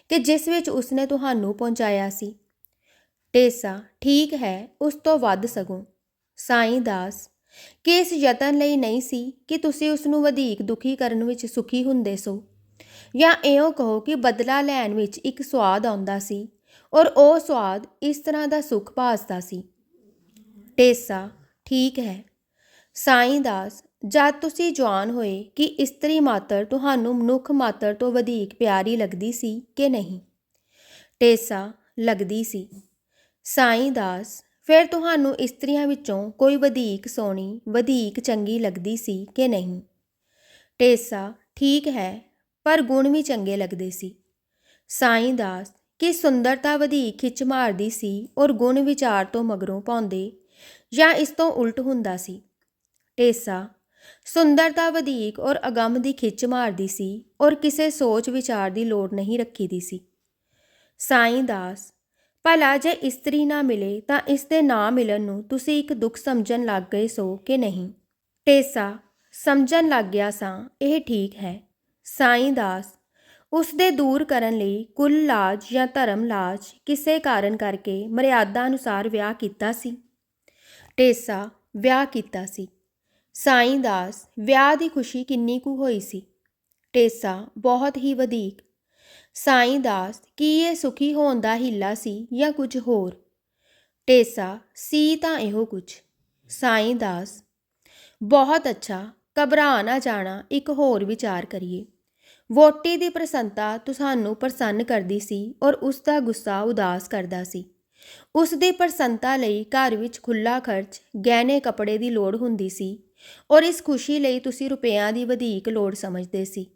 ਕਿ ਜਿਸ ਵਿੱਚ ਉਸ ਨੇ ਤੁਹਾਨੂੰ ਪਹੁੰਚਾਇਆ ਸੀ। ਟੇਸਾ ਠੀਕ ਹੈ, ਉਸ ਤੋਂ ਵੱਧ ਸਗੋਂ। ਸਾਈਂ ਦਾਸ ਕਿ ਇਸ ਯਤਨ ਲਈ ਨਹੀਂ ਸੀ ਕਿ ਤੁਸੀਂ ਉਸ ਨੂੰ ਵਧੇਕ ਦੁਖੀ ਕਰਨ ਵਿੱਚ ਸੁਖੀ ਹੁੰਦੇ ਸੋ? ਜਾਂ ਇਉਂ ਕਹੋ ਕਿ ਬਦਲਾ ਲੈਣ ਵਿੱਚ ਇੱਕ ਸਵਾਦ ਆਉਂਦਾ ਸੀ ਔਰ ਉਹ ਸਵਾਦ ਇਸ ਤਰ੍ਹਾਂ ਦਾ ਸੁਖ ਭਾਸਦਾ ਸੀ। ਟੇਸਾ ਠੀਕ ਹੈ। ਸਾਈਂ ਦਾਸ, ਜਦ ਤੁਸੀਂ ਜਵਾਨ ਹੋਏ ਕਿ ਇਸਤਰੀ ਮਾਤਰ ਤੁਹਾਨੂੰ ਮਨੁੱਖ ਮਾਤਰ ਤੋਂ ਵਧੇਕ ਪਿਆਰੀ ਲੱਗਦੀ ਸੀ ਕਿ ਨਹੀਂ? ਟੇਸਾ ਲੱਗਦੀ ਸੀ। ਸਾਈਂ ਦਾਸ, ਫਿਰ ਤੁਹਾਨੂੰ ਇਸਤਰੀਆਂ ਵਿੱਚੋਂ ਕੋਈ ਵਧੇਕ ਸੋਹਣੀ, ਵਧੇਕ ਚੰਗੀ ਲੱਗਦੀ ਸੀ ਕਿ ਨਹੀਂ? ਟੇਸਾ ਠੀਕ ਹੈ, ਪਰ ਗੁਣ ਵੀ ਚੰਗੇ ਲੱਗਦੇ ਸੀ। ਸਾਈਂ ਦਾਸ, ਕਿ ਸੁੰਦਰਤਾ ਵਧੇਕ ਖਿੱਚ ਮਾਰਦੀ ਸੀ ਔਰ ਗੁਣ ਵਿਚਾਰ ਤੋਂ ਮਗਰੋਂ ਪਾਉਂਦੇ, ਜਾਂ ਇਸ ਤੋਂ ਉਲਟ ਹੁੰਦਾ ਸੀ? ਟੇਸਾ ਸੁੰਦਰਤਾ ਵਧੇਕ ਔਰ ਅਗੰਮ ਦੀ ਖਿੱਚ ਮਾਰਦੀ ਸੀ ਔਰ ਕਿਸੇ ਸੋਚ ਵਿਚਾਰ ਦੀ ਲੋੜ ਨਹੀਂ ਰੱਖੀ ਦੀ ਸੀ। ਸਾਈਂ ਦਾਸ ਭਲਾ ਜੇ ਇਸਤਰੀ ਨਾ ਮਿਲੇ ਤਾਂ ਇਸ ਦੇ ਨਾ ਮਿਲਣ ਨੂੰ ਤੁਸੀਂ ਇੱਕ ਦੁੱਖ ਸਮਝਣ ਲੱਗ ਗਏ ਸੋ ਕਿ ਨਹੀਂ? ਟੇਸਾ, ਸਮਝਣ ਲੱਗ ਗਿਆ ਸਾਂ, ਇਹ ਠੀਕ ਹੈ। ਸਾਈਂ ਦਾਸ ਉਸ ਦੇ ਦੂਰ ਕਰਨ ਲਈ ਕੁੱਲ ਲਾਜ ਜਾਂ ਧਰਮ ਲਾਜ ਕਿਸੇ ਕਾਰਨ ਕਰਕੇ ਮਰਿਆਦਾ ਅਨੁਸਾਰ ਵਿਆਹ ਕੀਤਾ ਸੀ? ਟੇਸਾ, ਵਿਆਹ ਕੀਤਾ ਸੀ। ਸਾਈਂ ਦਾਸ, ਵਿਆਹ ਦੀ ਖੁਸ਼ੀ ਕਿੰਨੀ ਕੁ ਹੋਈ ਸੀ? ਟੇਸਾ, ਬਹੁਤ ਹੀ ਵਧੇਕ। ਸਾਈਂ ਦਾਸ, ਕੀ ਇਹ ਸੁਖੀ ਹੋਣ ਦਾ ਹਿੱਲਾ ਸੀ ਜਾਂ ਕੁਝ ਹੋਰ? ਟੇਸਾ ਸੀ ਤਾਂ ਇਹੋ ਕੁਝ। ਸਾਈਂ ਦਾਸ, ਬਹੁਤ ਅੱਛਾ, ਘਬਰਾ ਨਾ ਜਾਣਾ, ਇੱਕ ਹੋਰ ਵਿਚਾਰ ਕਰੀਏ। ਵੋਟੀ ਦੀ ਪ੍ਰਸੰਨਤਾ ਤੁਹਾਨੂੰ ਪ੍ਰਸੰਨ ਕਰਦੀ ਸੀ ਔਰ ਉਸ ਦਾ ਗੁੱਸਾ ਉਦਾਸ ਕਰਦਾ ਸੀ। ਉਸ ਦੀ ਪ੍ਰਸੰਨਤਾ ਲਈ ਘਰ ਵਿੱਚ ਖੁੱਲਾ ਖਰਚ, ਗਹਿਣੇ ਕੱਪੜੇ ਦੀ ਲੋੜ ਹੁੰਦੀ ਸੀ ਔਰ ਇਸ ਖੁਸ਼ੀ ਲਈ ਤੁਸੀਂ ਰੁਪਿਆਂ ਦੀ ਵਧੇਕ ਲੋੜ ਸਮਝਦੇ ਸੀ।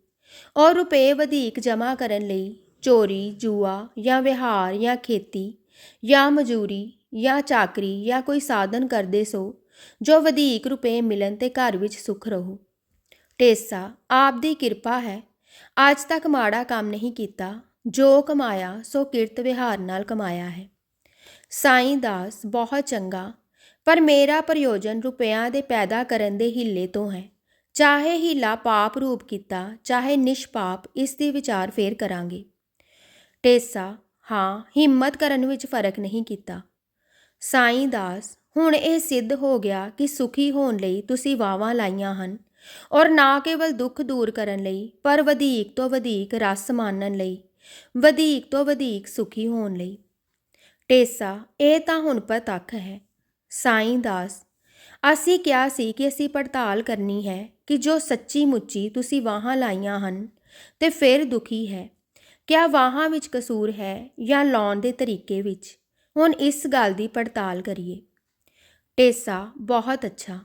ਔਰ ਰੁਪਏ ਵਧੀਕ ਜਮ੍ਹਾਂ ਕਰਨ ਲਈ ਚੋਰੀ, ਜੂਆ ਜਾਂ ਵਿਹਾਰ ਜਾਂ ਖੇਤੀ ਜਾਂ ਮਜ਼ਦੂਰੀ ਜਾਂ ਚਾਕਰੀ ਜਾਂ ਕੋਈ ਸਾਧਨ ਕਰਦੇ ਸੋ, ਜੋ ਵਧੀਕ ਰੁਪਏ ਮਿਲਣ ਤੇ ਘਰ ਵਿੱਚ ਸੁਖ ਰਹੋ। ਟੇਸਾ ਆਪ ਦੀ ਕਿਰਪਾ ਹੈ। ਅੱਜ ਤੱਕ ਮਾੜਾ ਕੰਮ ਨਹੀਂ ਕੀਤਾ। ਜੋ ਕਮਾਇਆ, ਸੋ ਕਿਰਤ ਵਿਹਾਰ ਨਾਲ ਕਮਾਇਆ ਹੈ। ਸਾਈਂ ਦਾਸ, ਬਹੁਤ ਚੰਗਾ। ਪਰ ਮੇਰਾ ਪ੍ਰਯੋਜਨ ਰੁਪਿਆਂ ਦੇ ਪੈਦਾ ਕਰਨ ਦੇ ਹਿੱਲੇ ਤੋਂ ਹੈ। ਚਾਹੇ ਹੀਲਾ ਪਾਪ ਰੂਪ ਕੀਤਾ, ਚਾਹੇ ਨਿਸ਼ਪਾਪ ਇਸ ਦੀ ਵਿਚਾਰ ਫੇਰ ਕਰਾਂਗੇ। ਟੇਸਾ, ਹਾਂ, ਹਿੰਮਤ ਕਰਨ ਵਿੱਚ ਫ਼ਰਕ ਨਹੀਂ ਕੀਤਾ। ਸਾਈਂ ਦਾਸ, ਹੁਣ ਇਹ ਸਿੱਧ ਹੋ ਗਿਆ ਕਿ ਸੁਖੀ ਹੋਣ ਲਈ ਤੁਸੀਂ ਵਾਵਾਂ ਲਾਈਆਂ ਹਨ ਔਰ ਨਾ ਕੇਵਲ ਦੁੱਖ ਦੂਰ ਕਰਨ ਲਈ, ਪਰ ਵਧੇਕ ਤੋਂ ਵਧੇਕ ਰਸ ਮਾਨਣ ਲਈ, ਵਧੇਕ ਤੋਂ ਵਧੇਕ ਸੁਖੀ ਹੋਣ ਲਈ। ਟੇਸਾ, ਇਹ ਤਾਂ ਹੁਣ ਪ੍ਰਤੱਖ ਹੈ। ਸਾਈਂ ਦਾਸ ਅਸੀਂ ਕਿਹਾ ਸੀ ਕਿ ਅਸੀਂ ਪੜਤਾਲ ਕਰਨੀ ਹੈ ਕਿ ਜੋ ਸੱਚੀ ਮੁੱਚੀ ਤੁਸੀਂ ਵਾਹਾਂ ਲਾਈਆਂ ਹਨ ਤੇ ਫਿਰ ਦੁਖੀ ਹੈ। ਕਿਆ ਵਾਹਾਂ ਵਿੱਚ ਕਸੂਰ ਹੈ ਜਾਂ ਲਾਉਣ ਦੇ ਤਰੀਕੇ ਵਿੱਚ? ਹੁਣ ਇਸ ਗੱਲ ਦੀ ਪੜਤਾਲ ਕਰੀਏ। ਟੇਸਾ, ਬਹੁਤ ਅੱਛਾ।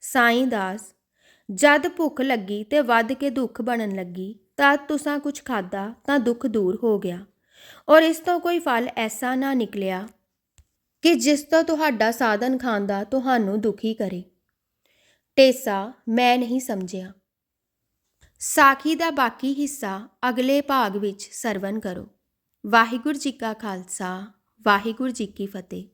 ਸਾਈਂ ਦਾਸ, ਜਦ ਭੁੱਖ ਲੱਗੀ ਤੇ ਵੱਧ ਕੇ ਦੁੱਖ ਬਣਨ ਲੱਗੀ ਤਦ ਤੁਸਾਂ ਕੁਝ ਖਾਦਾ ਤਾਂ ਦੁੱਖ ਦੂਰ ਹੋ ਗਿਆ। ਔਰ ਇਸ ਤੋਂ ਕੋਈ ਫਲ ਐਸਾ ਨਾ ਨਿਕਲਿਆ ਕਿ ਜਿਸ ਤੋਂ ਤੁਹਾਡਾ ਸਾਧਨ ਖਾਂਦਾ ਤੁਹਾਨੂੰ ਦੁਖੀ ਕਰੇ। ਟੇਸਾ, ਮੈਂ ਨਹੀਂ ਸਮਝਿਆ। ਸਾਖੀ ਦਾ ਬਾਕੀ ਹਿੱਸਾ ਅਗਲੇ ਭਾਗ ਵਿੱਚ ਸਰਵਨ ਕਰੋ। ਵਾਹਿਗੁਰੂ ਜੀ ਕਾ ਖਾਲਸਾ, ਵਾਹਿਗੁਰੂ ਜੀ ਕੀ ਫਤਿਹ।